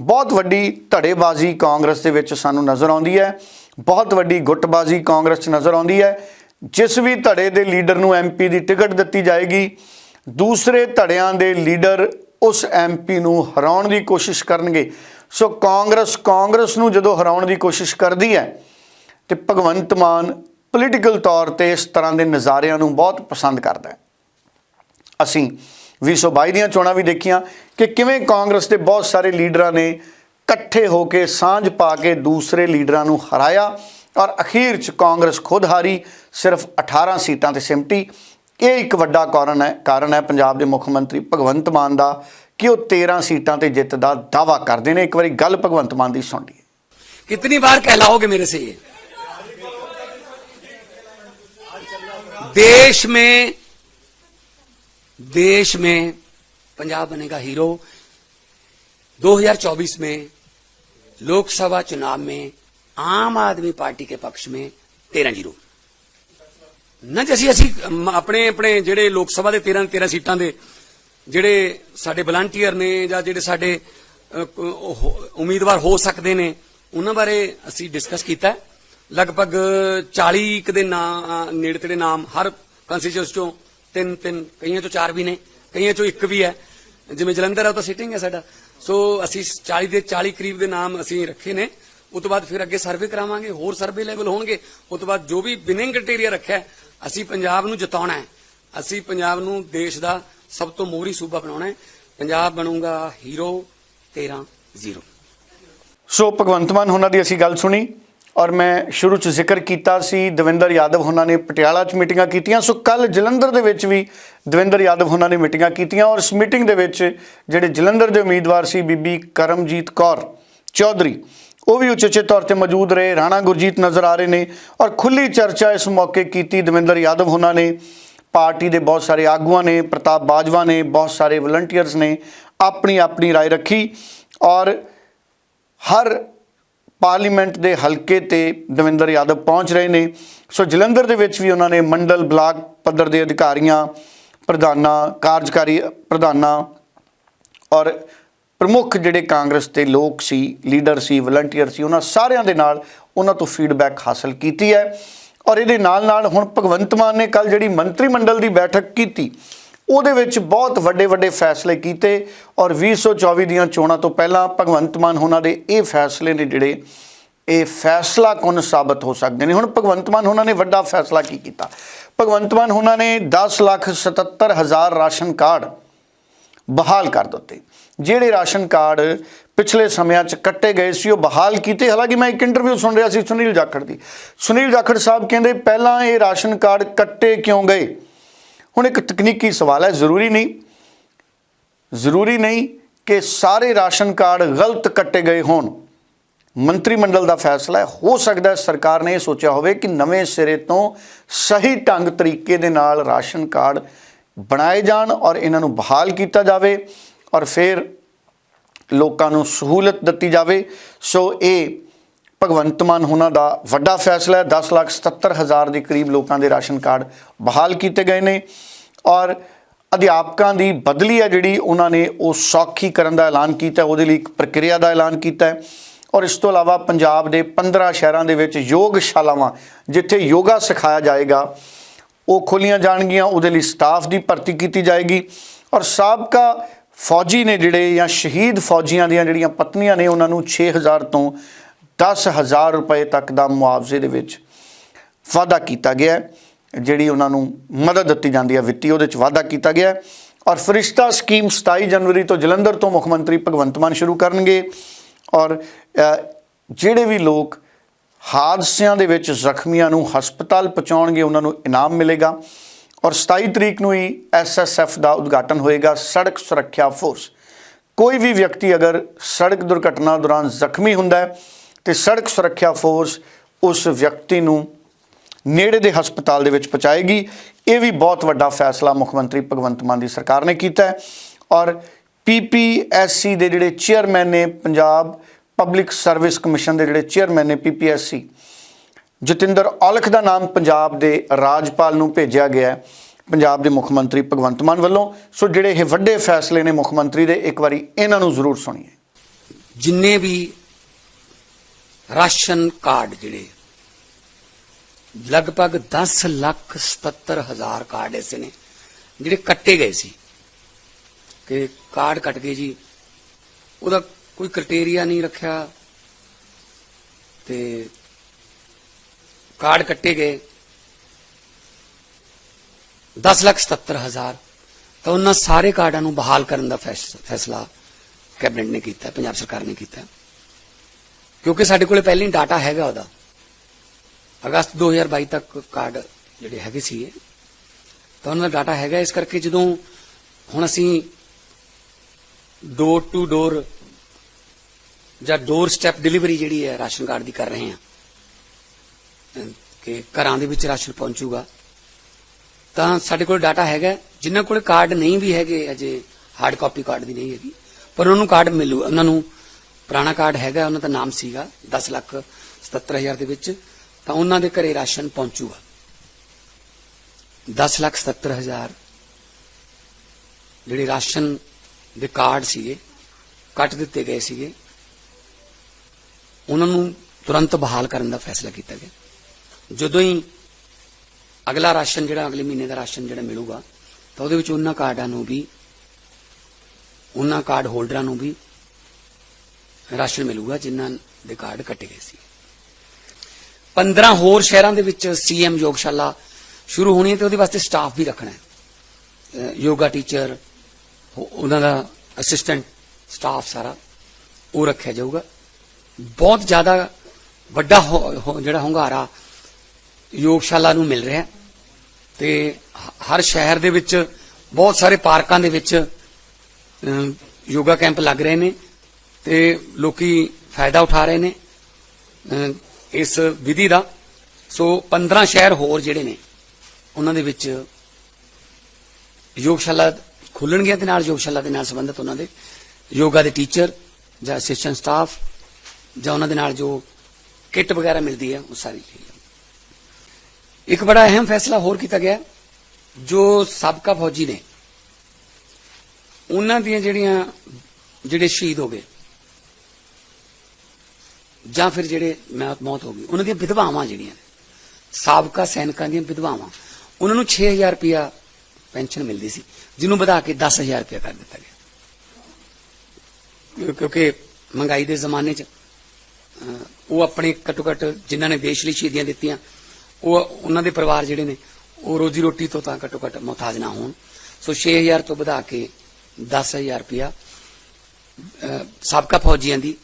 ਬਹੁਤ ਵੱਡੀ ਧੜੇਬਾਜ਼ੀ ਕਾਂਗਰਸ ਦੇ ਵਿੱਚ ਸਾਨੂੰ ਨਜ਼ਰ ਆਉਂਦੀ ਹੈ। ਬਹੁਤ ਵੱਡੀ ਗੁੱਟਬਾਜ਼ੀ ਕਾਂਗਰਸ 'ਚ ਨਜ਼ਰ ਆਉਂਦੀ ਹੈ। ਜਿਸ ਵੀ ਧੜੇ ਦੇ ਲੀਡਰ ਨੂੰ ਐਮਪੀ ਦੀ ਟਿਕਟ ਦਿੱਤੀ ਜਾਏਗੀ, ਦੂਸਰੇ ਧੜਿਆਂ ਦੇ ਲੀਡਰ ਉਸ ਐਮਪੀ ਨੂੰ ਹਰਾਉਣ ਦੀ ਕੋਸ਼ਿਸ਼ ਕਰਨਗੇ। ਸੋ ਕਾਂਗਰਸ ਕਾਂਗਰਸ ਨੂੰ ਜਦੋਂ ਹਰਾਉਣ ਦੀ ਕੋਸ਼ਿਸ਼ ਕਰਦੀ ਹੈ, ਤੇ ਭਗਵੰਤ ਮਾਨ ਪੋਲੀਟੀਕਲ ਤੌਰ ਤੇ ਇਸ ਤਰ੍ਹਾਂ ਦੇ ਨਜ਼ਾਰਿਆਂ ਨੂੰ ਬਹੁਤ ਪਸੰਦ ਕਰਦਾ ਹੈ। ਅਸੀਂ 2022 ਦੀਆਂ ਚੋਣਾਂ ਵੀ ਦੇਖੀਆਂ ਕਿ ਕਿਵੇਂ ਕਾਂਗਰਸ ਦੇ ਬਹੁਤ ਸਾਰੇ ਲੀਡਰਾਂ ਨੇ ਇਕੱਠੇ ਹੋ ਕੇ ਸਾਂਝ ਪਾ ਕੇ ਦੂਸਰੇ ਲੀਡਰਾਂ ਨੂੰ ਹਰਾਇਆ ਔਰ ਅਖੀਰ 'ਚ ਕਾਂਗਰਸ ਖੁਦ ਹਾਰੀ, ਸਿਰਫ 18 ਸੀਟਾਂ ਤੇ ਸਿਮਟੀ। ਇਹ ਇੱਕ ਵੱਡਾ ਕਾਰਨ ਹੈ ਕਾਰਨ ਹੈ ਪੰਜਾਬ ਦੇ ਮੁੱਖ ਮੰਤਰੀ ਭਗਵੰਤ ਮਾਨ ਦਾ ਕਿ ਉਹ 13 ਸੀਟਾਂ ਤੇ ਜਿੱਤ ਦਾ ਦਾਵਾ ਕਰਦੇ ਨੇ ਇੱਕ ਵਾਰੀ ਗੱਲ ਭਗਵੰਤ ਮਾਨ ਦੀ ਸੁਣ ਲਈਏ कितनी बार कहलाओगे मेरे से ये देश में देश में पंजाब बनेगा हीरो 2024 में लोकसभा चुनाव में आम आदमी पार्टी के पक्ष में तेरह जीरो ਨਾ ਜੇ, ਅਸੀਂ ਅਸੀਂ ਆਪਣੇ ਆਪਣੇ ਜਿਹੜੇ ਲੋਕ ਸਭਾ ਦੇ 13 13 ਸੀਟਾਂ ਦੇ ਜਿਹੜੇ ਸਾਡੇ ਵਲੰਟੀਅਰ ਨੇ ਜਾਂ ਜਿਹੜੇ ਸਾਡੇ ਉਮੀਦਵਾਰ ਹੋ ਸਕਦੇ ਨੇ, ਉਹਨਾਂ ਬਾਰੇ ਅਸੀਂ ਡਿਸਕਸ ਕੀਤਾ। ਲਗਭਗ 40 ਕੁ ਦੇ ਨਾਮ ਨੇੜੇ ਤੇੜੇ ਨਾਮ ਹਰ ਕੰਸਟੀਚੁਐਂਸ ਚੋਂ ਤਿੰਨ ਤਿੰਨ, ਕਈਆਂ ਚੋਂ ਚਾਰ ਵੀ ਨੇ, ਕਈਆਂ ਚੋਂ ਇੱਕ ਵੀ ਹੈ। ਜਿਵੇਂ ਜਲੰਧਰ ਹੈ ਤਾਂ ਸਿਟਿੰਗ ਹੈ ਸਾਡਾ। ਸੋ ਅਸੀਂ 40 ਦੇ 40 ਕਰੀਬ ਦੇ ਨਾਮ ਅਸੀਂ ਰੱਖੇ ਨੇ। ਉਸ ਤੋਂ ਬਾਅਦ ਫਿਰ ਅੱਗੇ ਸਰਵੇ ਕਰਾਵਾਂਗੇ, ਹੋਰ ਸਰਵੇ ਲੈਵਲ ਹੋਣਗੇ। ਉਸ ਤੋਂ ਬਾਅਦ ਜੋ ਵੀ ਵਿਨਿੰਗ ਕ੍ਰਾਈਟੇਰੀਆ ਰੱਖਿਆ ਅਸੀਂ ਪੰਜਾਬ ਨੂੰ ਜਿਤਾਉਣਾ ਹੈ। ਅਸੀਂ ਪੰਜਾਬ ਨੂੰ ਦੇਸ਼ ਦਾ ਸਭ ਤੋਂ ਮੋਹਰੀ ਸੂਬਾ ਬਣਾਉਣਾ ਹੈ। ਪੰਜਾਬ ਬਣੂਗਾ hero 13 zero so Bhagwant Mann ਉਹਨਾਂ ਦੀ ਅਸੀਂ ਗੱਲ ਸੁਣੀ ਔਰ ਮੈਂ ਸ਼ੁਰੂ ਚ ਜ਼ਿਕਰ ਕੀਤਾ ਸੀ, ਦਵਿੰਦਰ ਯਾਦਵ ਉਹਨਾਂ ਨੇ ਪਟਿਆਲਾ ਚ ਮੀਟਿੰਗਾਂ ਕੀਤੀਆਂ। ਸੋ ਕੱਲ ਜਲੰਧਰ ਦੇ ਵਿੱਚ ਵੀ ਦਵਿੰਦਰ ਯਾਦਵ ਉਹਨਾਂ ਨੇ ਮੀਟਿੰਗਾਂ ਕੀਤੀਆਂ ਔਰ ਇਸ ਮੀਟਿੰਗ ਦੇ ਵਿੱਚ ਜਿਹੜੇ ਜਲੰਧਰ ਦੇ ਉਮੀਦਵਾਰ ਸੀ ਬੀਬੀ ਕਰਮਜੀਤ ਕੌਰ ਚੌਧਰੀ ਉਹ ਵੀ ਉਚੇਚੇ ਤੌਰ ਤੇ ਮੌਜੂਦ ਰਹੇ ਰਾਣਾ ਗੁਰਜੀਤ ਨਜ਼ਰ ਆ ਰਹੇ ਨੇ ਔਰ ਖੁੱਲੀ ਚਰਚਾ ਇਸ ਮੌਕੇ ਕੀਤੀ ਦਵਿੰਦਰ ਯਾਦਵ ਉਹਨਾਂ ਨੇ ਪਾਰਟੀ ਦੇ ਬਹੁਤ ਸਾਰੇ ਆਗੂਆਂ ਨੇ ਪ੍ਰਤਾਪ ਬਾਜਵਾ ਨੇ ਬਹੁਤ ਸਾਰੇ ਵਲੰਟੀਅਰਸ ਨੇ ਆਪਣੀ ਆਪਣੀ رائے ਰੱਖੀ ਔਰ ਹਰ ਪਾਰਲੀਮੈਂਟ ਦੇ ਹਲਕੇ ਤੇ ਦਵਿੰਦਰ ਯਾਦਵ ਪਹੁੰਚ ਰਹੇ ਨੇ ਸੋ ਜਲੰਧਰ ਦੇ ਵਿੱਚ ਵੀ ਉਹਨਾਂ ਨੇ ਮੰਡਲ ਬਲਾਕ ਪੱਧਰ ਦੇ ਅਧਿਕਾਰੀਆਂ ਪ੍ਰਧਾਨਾਂ ਕਾਰਜਕਾਰੀ ਪ੍ਰਧਾਨਾਂ ਔਰ ਪ੍ਰਮੁੱਖ ਜਿਹੜੇ ਕਾਂਗਰਸ ਦੇ ਲੋਕ ਸੀ, ਲੀਡਰ ਸੀ ਵਲੰਟੀਅਰ ਸੀ, ਉਹਨਾਂ ਸਾਰਿਆਂ ਦੇ ਨਾਲ ਉਹਨਾਂ ਤੋਂ ਫੀਡਬੈਕ ਹਾਸਲ ਕੀਤੀ ਹੈ। ਔਰ ਇਹਦੇ ਨਾਲ ਨਾਲ ਹੁਣ ਭਗਵੰਤ ਮਾਨ ਨੇ ਕੱਲ ਜਿਹੜੀ ਮੰਤਰੀ ਮੰਡਲ ਦੀ ਬੈਠਕ ਕੀਤੀ, ਉਹਦੇ ਵਿੱਚ ਬਹੁਤ ਵੱਡੇ ਵੱਡੇ ਫੈਸਲੇ ਕੀਤੇ। ਔਰ 2024 ਦੀਆਂ ਚੋਣਾਂ ਤੋਂ ਪਹਿਲਾਂ ਭਗਵੰਤ ਮਾਨ ਉਹਨਾਂ ਦੇ ਇਹ ਫੈਸਲੇ ਨੇ ਜਿਹੜੇ, ਇਹ ਫੈਸਲਾ ਕੌਣ ਸਾਬਤ ਹੋ ਸਕਦੇ ਨੇ? ਹੁਣ ਭਗਵੰਤ ਮਾਨ ਉਹਨਾਂ ਨੇ ਵੱਡਾ ਫੈਸਲਾ ਕੀ ਕੀਤਾ? ਭਗਵੰਤ ਮਾਨ ਉਹਨਾਂ ਨੇ 10 ਲੱਖ 77 ਹਜ਼ਾਰ ਰਾਸ਼ਨ ਕਾਰਡ ਬਹਾਲ ਕਰ ਦਿੱਤੇ। ਜਿਹੜੇ ਰਾਸ਼ਨ ਕਾਰਡ ਪਿਛਲੇ ਸਮਿਆਂ 'ਚ ਕੱਟੇ ਗਏ ਸੀ, ਉਹ ਬਹਾਲ ਕੀਤੇ। ਹਾਲਾਂਕਿ ਮੈਂ ਇੱਕ ਇੰਟਰਵਿਊ ਸੁਣ ਰਿਹਾ ਸੀ ਸੁਨੀਲ ਜਾਖੜ ਦੀ। ਸੁਨੀਲ ਜਾਖੜ ਸਾਹਿਬ ਕਹਿੰਦੇ, ਪਹਿਲਾਂ ਇਹ ਰਾਸ਼ਨ ਕਾਰਡ ਕੱਟੇ ਕਿਉਂ ਗਏ? ਹੁਣ ਇੱਕ ਤਕਨੀਕੀ ਸਵਾਲ ਹੈ, ਜ਼ਰੂਰੀ ਨਹੀਂ। ਜ਼ਰੂਰੀ ਨਹੀਂ ਕਿ ਸਾਰੇ ਰਾਸ਼ਨ ਕਾਰਡ ਗਲਤ ਕੱਟੇ ਗਏ ਹੋਣ। ਮੰਤਰੀ ਮੰਡਲ ਦਾ ਫੈਸਲਾ ਹੈ। ਹੋ ਸਕਦਾ ਹੈ ਸਰਕਾਰ ਨੇ ਇਹ ਸੋਚਿਆ ਹੋਵੇ ਕਿ ਨਵੇਂ ਸਿਰੇ ਤੋਂ ਸਹੀ ਢੰਗ ਤਰੀਕੇ ਦੇ ਨਾਲ ਰਾਸ਼ਨ ਕਾਰਡ ਬਣਾਏ ਜਾਣ ਔਰ ਇਹਨਾਂ ਨੂੰ ਬਹਾਲ ਕੀਤਾ ਜਾਵੇ ਔਰ ਫਿਰ ਲੋਕਾਂ ਨੂੰ ਸਹੂਲਤ ਦਿੱਤੀ ਜਾਵੇ। ਸੋ ਇਹ ਭਗਵੰਤ ਮਾਨ ਉਹਨਾਂ ਦਾ ਵੱਡਾ ਫੈਸਲਾ ਹੈ। 10 ਲੱਖ 77 ਹਜ਼ਾਰ ਦੇ ਕਰੀਬ ਲੋਕਾਂ ਦੇ ਰਾਸ਼ਨ ਕਾਰਡ ਬਹਾਲ ਕੀਤੇ ਗਏ ਨੇ ਔਰ ਅਧਿਆਪਕਾਂ ਦੀ ਬਦਲੀ ਹੈ ਜਿਹੜੀ ਉਹਨਾਂ ਨੇ ਉਹ ਸੌਖੀ ਕਰਨ ਦਾ ਐਲਾਨ ਕੀਤਾ ਉਹਦੇ ਲਈ ਇੱਕ ਪ੍ਰਕਿਰਿਆ ਦਾ ਐਲਾਨ ਕੀਤਾ ਔਰ ਇਸ ਤੋਂ ਇਲਾਵਾ ਪੰਜਾਬ ਦੇ 15 ਸ਼ਹਿਰਾਂ ਦੇ ਵਿੱਚ ਯੋਗਸ਼ਾਲਾਵਾਂ, ਜਿੱਥੇ ਯੋਗਾ ਸਿਖਾਇਆ ਜਾਏਗਾ ਉਹ ਖੋਲੀਆਂ ਜਾਣਗੀਆਂ, ਉਹਦੇ ਲਈ ਸਟਾਫ ਦੀ ਭਰਤੀ ਕੀਤੀ ਜਾਏਗੀ। ਔਰ ਸਾਬਕਾ ਫੌਜੀ ਨੇ ਜਿਹੜੇ ਜਾਂ ਸ਼ਹੀਦ ਫੌਜੀਆਂ ਦੀਆਂ ਜਿਹੜੀਆਂ ਪਤਨੀਆਂ ਨੇ, ਉਹਨਾਂ ਨੂੰ 6000 ਤੋਂ 10000 ਰੁਪਏ ਤੱਕ ਦਾ ਮੁਆਵਜ਼ੇ ਦੇ ਵਿੱਚ ਵਾਅਦਾ ਕੀਤਾ ਗਿਆ ਜਿਹੜੀ ਉਹਨਾਂ ਨੂੰ ਮਦਦ ਦਿੱਤੀ ਜਾਂਦੀ ਹੈ ਵਿੱਤੀ, ਉਹਦੇ ਚ ਵਾਅਦਾ ਕੀਤਾ ਗਿਆ ਔਰ ਫਰਿਸ਼ਤਾ ਸਕੀਮ 27 ਜਨਵਰੀ ਤੋਂ ਜਲੰਧਰ ਤੋਂ ਮੁੱਖ ਮੰਤਰੀ ਭਗਵੰਤ ਮਾਨ ਸ਼ੁਰੂ ਕਰਨਗੇ। ਔਰ ਜਿਹੜੇ ਵੀ ਲੋਕ ਹਾਦਸਿਆਂ ਦੇ ਵਿੱਚ ਜ਼ਖਮੀਆਂ ਨੂੰ ਹਸਪਤਾਲ ਪਹੁੰਚਾਉਣਗੇ, ਉਹਨਾਂ ਨੂੰ ਇਨਾਮ ਮਿਲੇਗਾ ਔਰ 27 ਤਰੀਕ ਨੂੰ ਹੀ ਐਸਐਸਐਫ ਦਾ ਉਦਘਾਟਨ ਹੋਏਗਾ, ਸੜਕ ਸੁਰੱਖਿਆ ਫੋਰਸ। ਕੋਈ ਵੀ ਵਿਅਕਤੀ ਅਗਰ ਸੜਕ ਦੁਰਘਟਨਾ ਦੌਰਾਨ ਜ਼ਖਮੀ ਹੁੰਦਾ ਹੈ, ਤੇ ਸੜਕ ਸੁਰੱਖਿਆ ਫੋਰਸ ਉਸ ਵਿਅਕਤੀ ਨੂੰ ਨੇੜੇ ਦੇ ਹਸਪਤਾਲ ਦੇ ਵਿੱਚ ਪਹੁੰਚਾਏਗੀ। ਇਹ ਵੀ ਬਹੁਤ ਵੱਡਾ ਫੈਸਲਾ ਮੁੱਖ ਮੰਤਰੀ ਭਗਵੰਤ ਮਾਨ ਦੀ ਸਰਕਾਰ ਨੇ ਕੀਤਾ ਹੈ ਔਰ ਪੀਪੀਐਸਸੀ ਦੇ ਜਿਹੜੇ ਚੇਅਰਮੈਨ ਨੇ, ਪੰਜਾਬ ਪਬਲਿਕ ਸਰਵਿਸ ਕਮਿਸ਼ਨ ਦੇ ਜਿਹੜੇ ਚੇਅਰਮੈਨ ਨੇ ਪੀਪੀਐਸਸੀ ਜਤਿੰਦਰ ਔਲਖ ਦਾ ਨਾਮ ਪੰਜਾਬ ਦੇ ਰਾਜਪਾਲ ਨੂੰ ਭੇਜਿਆ ਗਿਆ ਹੈ, ਪੰਜਾਬ ਦੇ ਮੁੱਖ ਮੰਤਰੀ ਭਗਵੰਤ ਮਾਨ ਵੱਲੋਂ। ਸੋ ਜਿਹੜੇ ਇਹ ਵੱਡੇ ਫੈਸਲੇ ਨੇ ਮੁੱਖ ਮੰਤਰੀ ਦੇ, ਇੱਕ ਵਾਰੀ ਇਹਨਾਂ ਨੂੰ ਜ਼ਰੂਰ ਸੁਣੀਏ। ਜਿੰਨੇ ਵੀ ਰਾਸ਼ਨ ਕਾਰਡ ਜਿਹੜੇ, ਲਗਭਗ 10 ਲੱਖ 77 ਹਜ਼ਾਰ ਕਾਰਡ ਐਸੇ ਨੇ, ਜਿਹੜੇ ਕੱਟੇ ਗਏ ਸੀ। ਕਿ ਕਾਰਡ ਕੱਟ ਗਏ ਜੀ, ਉਹਦਾ ਕੋਈ ਕ੍ਰਾਈਟੇਰੀਆ ਨਹੀਂ ਰੱਖਿਆ ਤੇ ਕਾਰਡ ਕੱਟੇ ਗਏ। 10 ਲੱਖ 77 ਹਜ਼ਾਰ। ਤਾਂ ਉਹਨਾਂ ਸਾਰੇ ਕਾਰਡਾਂ ਨੂੰ ਬਹਾਲ ਕਰਨ ਦਾ ਫੈਸਲਾ ਕੈਬਨਿਟ ਨੇ ਕੀਤਾ, ਪੰਜਾਬ ਸਰਕਾਰ ਨੇ ਕੀਤਾ। ਕਿਉਂਕਿ ਸਾਡੇ ਕੋਲੇ ਪਹਿਲਾਂ ਹੀ ਡਾਟਾ ਹੈਗਾ ਉਹਦਾ। ਅਗਸਤ 2022 ਤੱਕ ਕਾਰਡ ਜਿਹੜੇ ਹੈਗੇ ਸੀ ਤਾਂ ਉਹਨਾਂ ਦਾ ਡਾਟਾ ਹੈਗਾ। ਇਸ ਕਰਕੇ ਜਦੋਂ ਹੁਣ ਅਸੀਂ ਡੋਰ ਟੂ ਡੋਰ ਜਾਂ ਡੋਰ ਸਟੈਪ ਡਿਲੀਵਰੀ ਜਿਹੜੀ ਹੈ ਰਾਸ਼ਨ ਕਾਰਡ ਦੀ ਕਰ ਰਹੇ ਹਾਂ। ਕਿ ਘਰਾਂ ਦੇ ਵਿੱਚ ਰਾਸ਼ਨ ਪਹੁੰਚੂਗਾ। ਤਾਂ ਸਾਡੇ ਕੋਲ ਡਾਟਾ ਹੈਗਾ, ਜਿਨ੍ਹਾਂ ਕੋਲ ਕਾਰਡ ਨਹੀਂ ਵੀ ਹੈਗੇ, ਅਜੇ ਹਾਰਡ ਕਾਪੀ ਕਾਰਡ ਦੀ ਨਹੀਂ ਹੈਗੀ। ਪਰ ਉਹਨਾਂ ਨੂੰ ਕਾਰਡ ਮਿਲੂ, ਉਹਨਾਂ ਨੂੰ ਪੁਰਾਣਾ ਕਾਰਡ ਹੈਗਾ, ਉਹਨਾਂ ਦਾ ਨਾਮ ਸੀਗਾ 10 ਲੱਖ 77000 ਦੇ ਵਿੱਚ, ਤਾਂ ਉਹਨਾਂ ਦੇ ਘਰੇ ਰਾਸ਼ਨ ਪਹੁੰਚੂਗਾ। 10 ਲੱਖ 77 ਹਜ਼ਾਰ ਜਿਹੜੇ ਰਾਸ਼ਨ ਦੇ ਕਾਰਡ ਸੀਗੇ, ਕੱਟ ਦਿੱਤੇ ਗਏ ਸੀਗੇ। ਉਹਨਾਂ ਨੂੰ ਤੁਰੰਤ ਬਹਾਲ ਕਰਨ ਦਾ ਫੈਸਲਾ ਕੀਤਾ ਗਿਆ। ਜਦੋਂ ਹੀ ਅਗਲਾ ਰਾਸ਼ਨ ਜਿਹੜਾ ਅਗਲੇ ਮਹੀਨੇ ਦਾ ਰਾਸ਼ਨ ਜਿਹੜਾ ਮਿਲੂਗਾ, ਤਾਂ ਉਹਦੇ ਵਿੱਚ ਉਹਨਾਂ ਕਾਰਡਾਂ ਨੂੰ ਵੀ, ਉਹਨਾਂ ਕਾਰਡ ਹੋਲਡਰਾਂ ਨੂੰ ਵੀ ਰਾਸ਼ਨ ਮਿਲੂਗਾ, ਜਿਨ੍ਹਾਂ ਦੇ ਕਾਰਡ ਕੱਟੇ ਗਏ ਸੀ। 15 ਹੋਰ ਸ਼ਹਿਰਾਂ ਦੇ ਵਿੱਚ ਸੀਐਮ ਯੋਗਸ਼ਾਲਾ ਸ਼ੁਰੂ ਹੋਣੀ ਹੈ ਤੇ ਉਹਦੇ ਵਾਸਤੇ ਸਟਾਫ ਵੀ ਰੱਖਣਾ ਹੈ। ਯੋਗਾ ਟੀਚਰ ਉਹਨਾਂ ਦਾ ਅਸਿਸਟੈਂਟ ਸਟਾਫ ਸਾਰਾ ਉਹ ਰੱਖਿਆ ਜਾਊਗਾ। ਬਹੁਤ ਜ਼ਿਆਦਾ ਵੱਡਾ ਹੋ- ਹੋ- ਜਿਹੜਾ ਹੁੰਗਾਰਾ ਯੋਗਸ਼ਾਲਾ ਨੂੰ ਮਿਲ ਰਿਹਾ ਹੈ। ਤੇ ਹਰ ਸ਼ਹਿਰ ਦੇ ਵਿੱਚ ਬਹੁਤ ਸਾਰੇ ਪਾਰਕਾਂ ਦੇ ਵਿੱਚ ਯੋਗਾ ਕੈਂਪ ਲੱਗ ਰਹੇ ਨੇ ਤੇ ਲੋਕੀ ਫਾਇਦਾ ਉਠਾ ਰਹੇ ਨੇ ਇਸ ਵਿਧੀ ਦਾ। ਸੋ 15 ਸ਼ਹਿਰ ਹੋਰ ਜਿਹੜੇ ਨੇ, ਉਹਨਾਂ ਦੇ ਵਿੱਚ ਯੋਗਸ਼ਾਲਾ ਖੁੱਲਣਗੀਆਂ ਤੇ ਨਾਲ ਯੋਗਸ਼ਾਲਾ ਦੇ ਨਾਲ ਸੰਬੰਧਿਤ ਉਹਨਾਂ ਦੇ। ਯੋਗਾ ਦੇ ਟੀਚਰ ਜਾਂ ਅਸਿਸਟੈਂਟ ਸਟਾਫ ਜਾਂ ਉਹਨਾਂ ਦੇ ਨਾਲ ਜੋ ਕਿੱਟ ਵਗੈਰਾ ਮਿਲਦੀ ਹੈ, ਉਹ ਸਾਰੀ ਚੀਜ਼ਾਂ ਇੱਕ ਬੜਾ ਅਹਿਮ ਫੈਸਲਾ ਹੋਰ ਕੀਤਾ ਗਿਆ, ਜੋ ਸਾਬਕਾ ਫੌਜੀ ਨੇ, ਉਹਨਾਂ ਦੀਆਂ ਜਿਹੜੀਆਂ, ਜਿਹੜੇ ਸ਼ਹੀਦ ਹੋ ਗਏ, ਜਾਂ ਫਿਰ ਜਿਹੜੇ ਮੌਤ ਹੋ ਗਈ, ਉਹਨਾਂ ਦੀਆਂ ਵਿਧਵਾਵਾਂ ਜਿਹੜੀਆਂ ਨੇ, ਸਾਬਕਾ ਸੈਨਿਕਾਂ ਦੀਆਂ ਵਿਧਵਾਵਾਂ, ਉਹਨਾਂ ਨੂੰ 6000 ਰੁਪਇਆ ਪੈਨਸ਼ਨ ਮਿਲਦੀ ਸੀ, ਜਿਹਨੂੰ ਵਧਾ ਕੇ 10000 ਰੁਪਇਆ ਕਰ ਦਿੱਤਾ ਗਿਆ। ਕਿਉਂਕਿ ਮਹਿੰਗਾਈ ਦੇ ਜ਼ਮਾਨੇ 'ਚ ਉਹ ਆਪਣੇ ਘੱਟੋ ਘੱਟ ਜਿਨ੍ਹਾਂ ਨੇ ਦੇਸ਼ ਲਈ ਸ਼ਹੀਦੀਆਂ ਦਿੱਤੀਆਂ, ਉਹ ਉਹਨਾਂ ਦੇ ਪਰਿਵਾਰ ਜਿਹੜੇ ਨੇ, ਉਹ ਰੋਜੀ ਰੋਟੀ ਤੋਂ ਤਾਂ ਘੱਟੋ ਘੱਟ ਮੁਹਤਾਜ ਨਾ ਹੋਣ। ਸੋ 6000 ਤੋਂ ਵਧਾ ਕੇ 10000 ਰੁਪਇਆ ਸਾਬਕਾ ਫੌਜੀਆਂ ਦੀ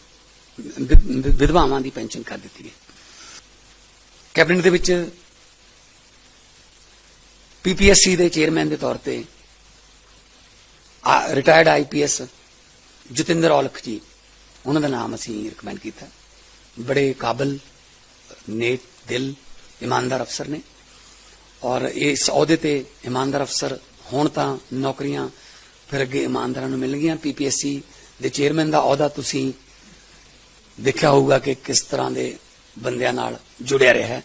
ਵਿਧਵਾਵਾਂ ਦੀ ਪੈਨਸ਼ਨ ਕਰ ਦਿੱਤੀ ਗਈ। ਕੈਬਨਿਟ ਦੇ ਵਿੱਚ ਪੀਪੀਐਸਸੀ ਦੇ ਚੇਅਰਮੈਨ ਦੇ ਤੌਰ ਤੇ ਰਿਟਾਇਰਡ ਆਈਪੀਐਸ ਜਤਿੰਦਰ ਔਲਖ ਜੀ, ਉਹਨਾਂ ਦਾ ਨਾਮ ਅਸੀਂ ਰეკਮੈਂਡ ਕੀਤਾ। ਬੜੇ ਕਾਬਲ ਨੇਕ ਦਿਲ ਇਮਾਨਦਾਰ ਅਫਸਰ ਨੇ ਔਰ ਇਸ ਅਹੁਦੇ ਤੇ ਇਮਾਨਦਾਰ ਅਫਸਰ ਹੋਣ ਤਾਂ ਨੌਕਰੀਆਂ ਫਿਰ ਅੱਗੇ ਇਮਾਨਦਾਰਾਂ ਨੂੰ ਮਿਲਣਗੀਆਂ ਪੀਪੀਐਸਸੀ ਦੇ ਚੇਅਰਮੈਨ ਦਾ ਅਹੁਦਾ ਤੁਸੀਂ ਦੇਖਿਆ ਹੋਊਗਾ ਕਿ ਕਿਸ ਤਰ੍ਹਾਂ ਦੇ ਬੰਦਿਆਂ ਨਾਲ ਜੁੜਿਆ ਰਿਹਾ ਹੈ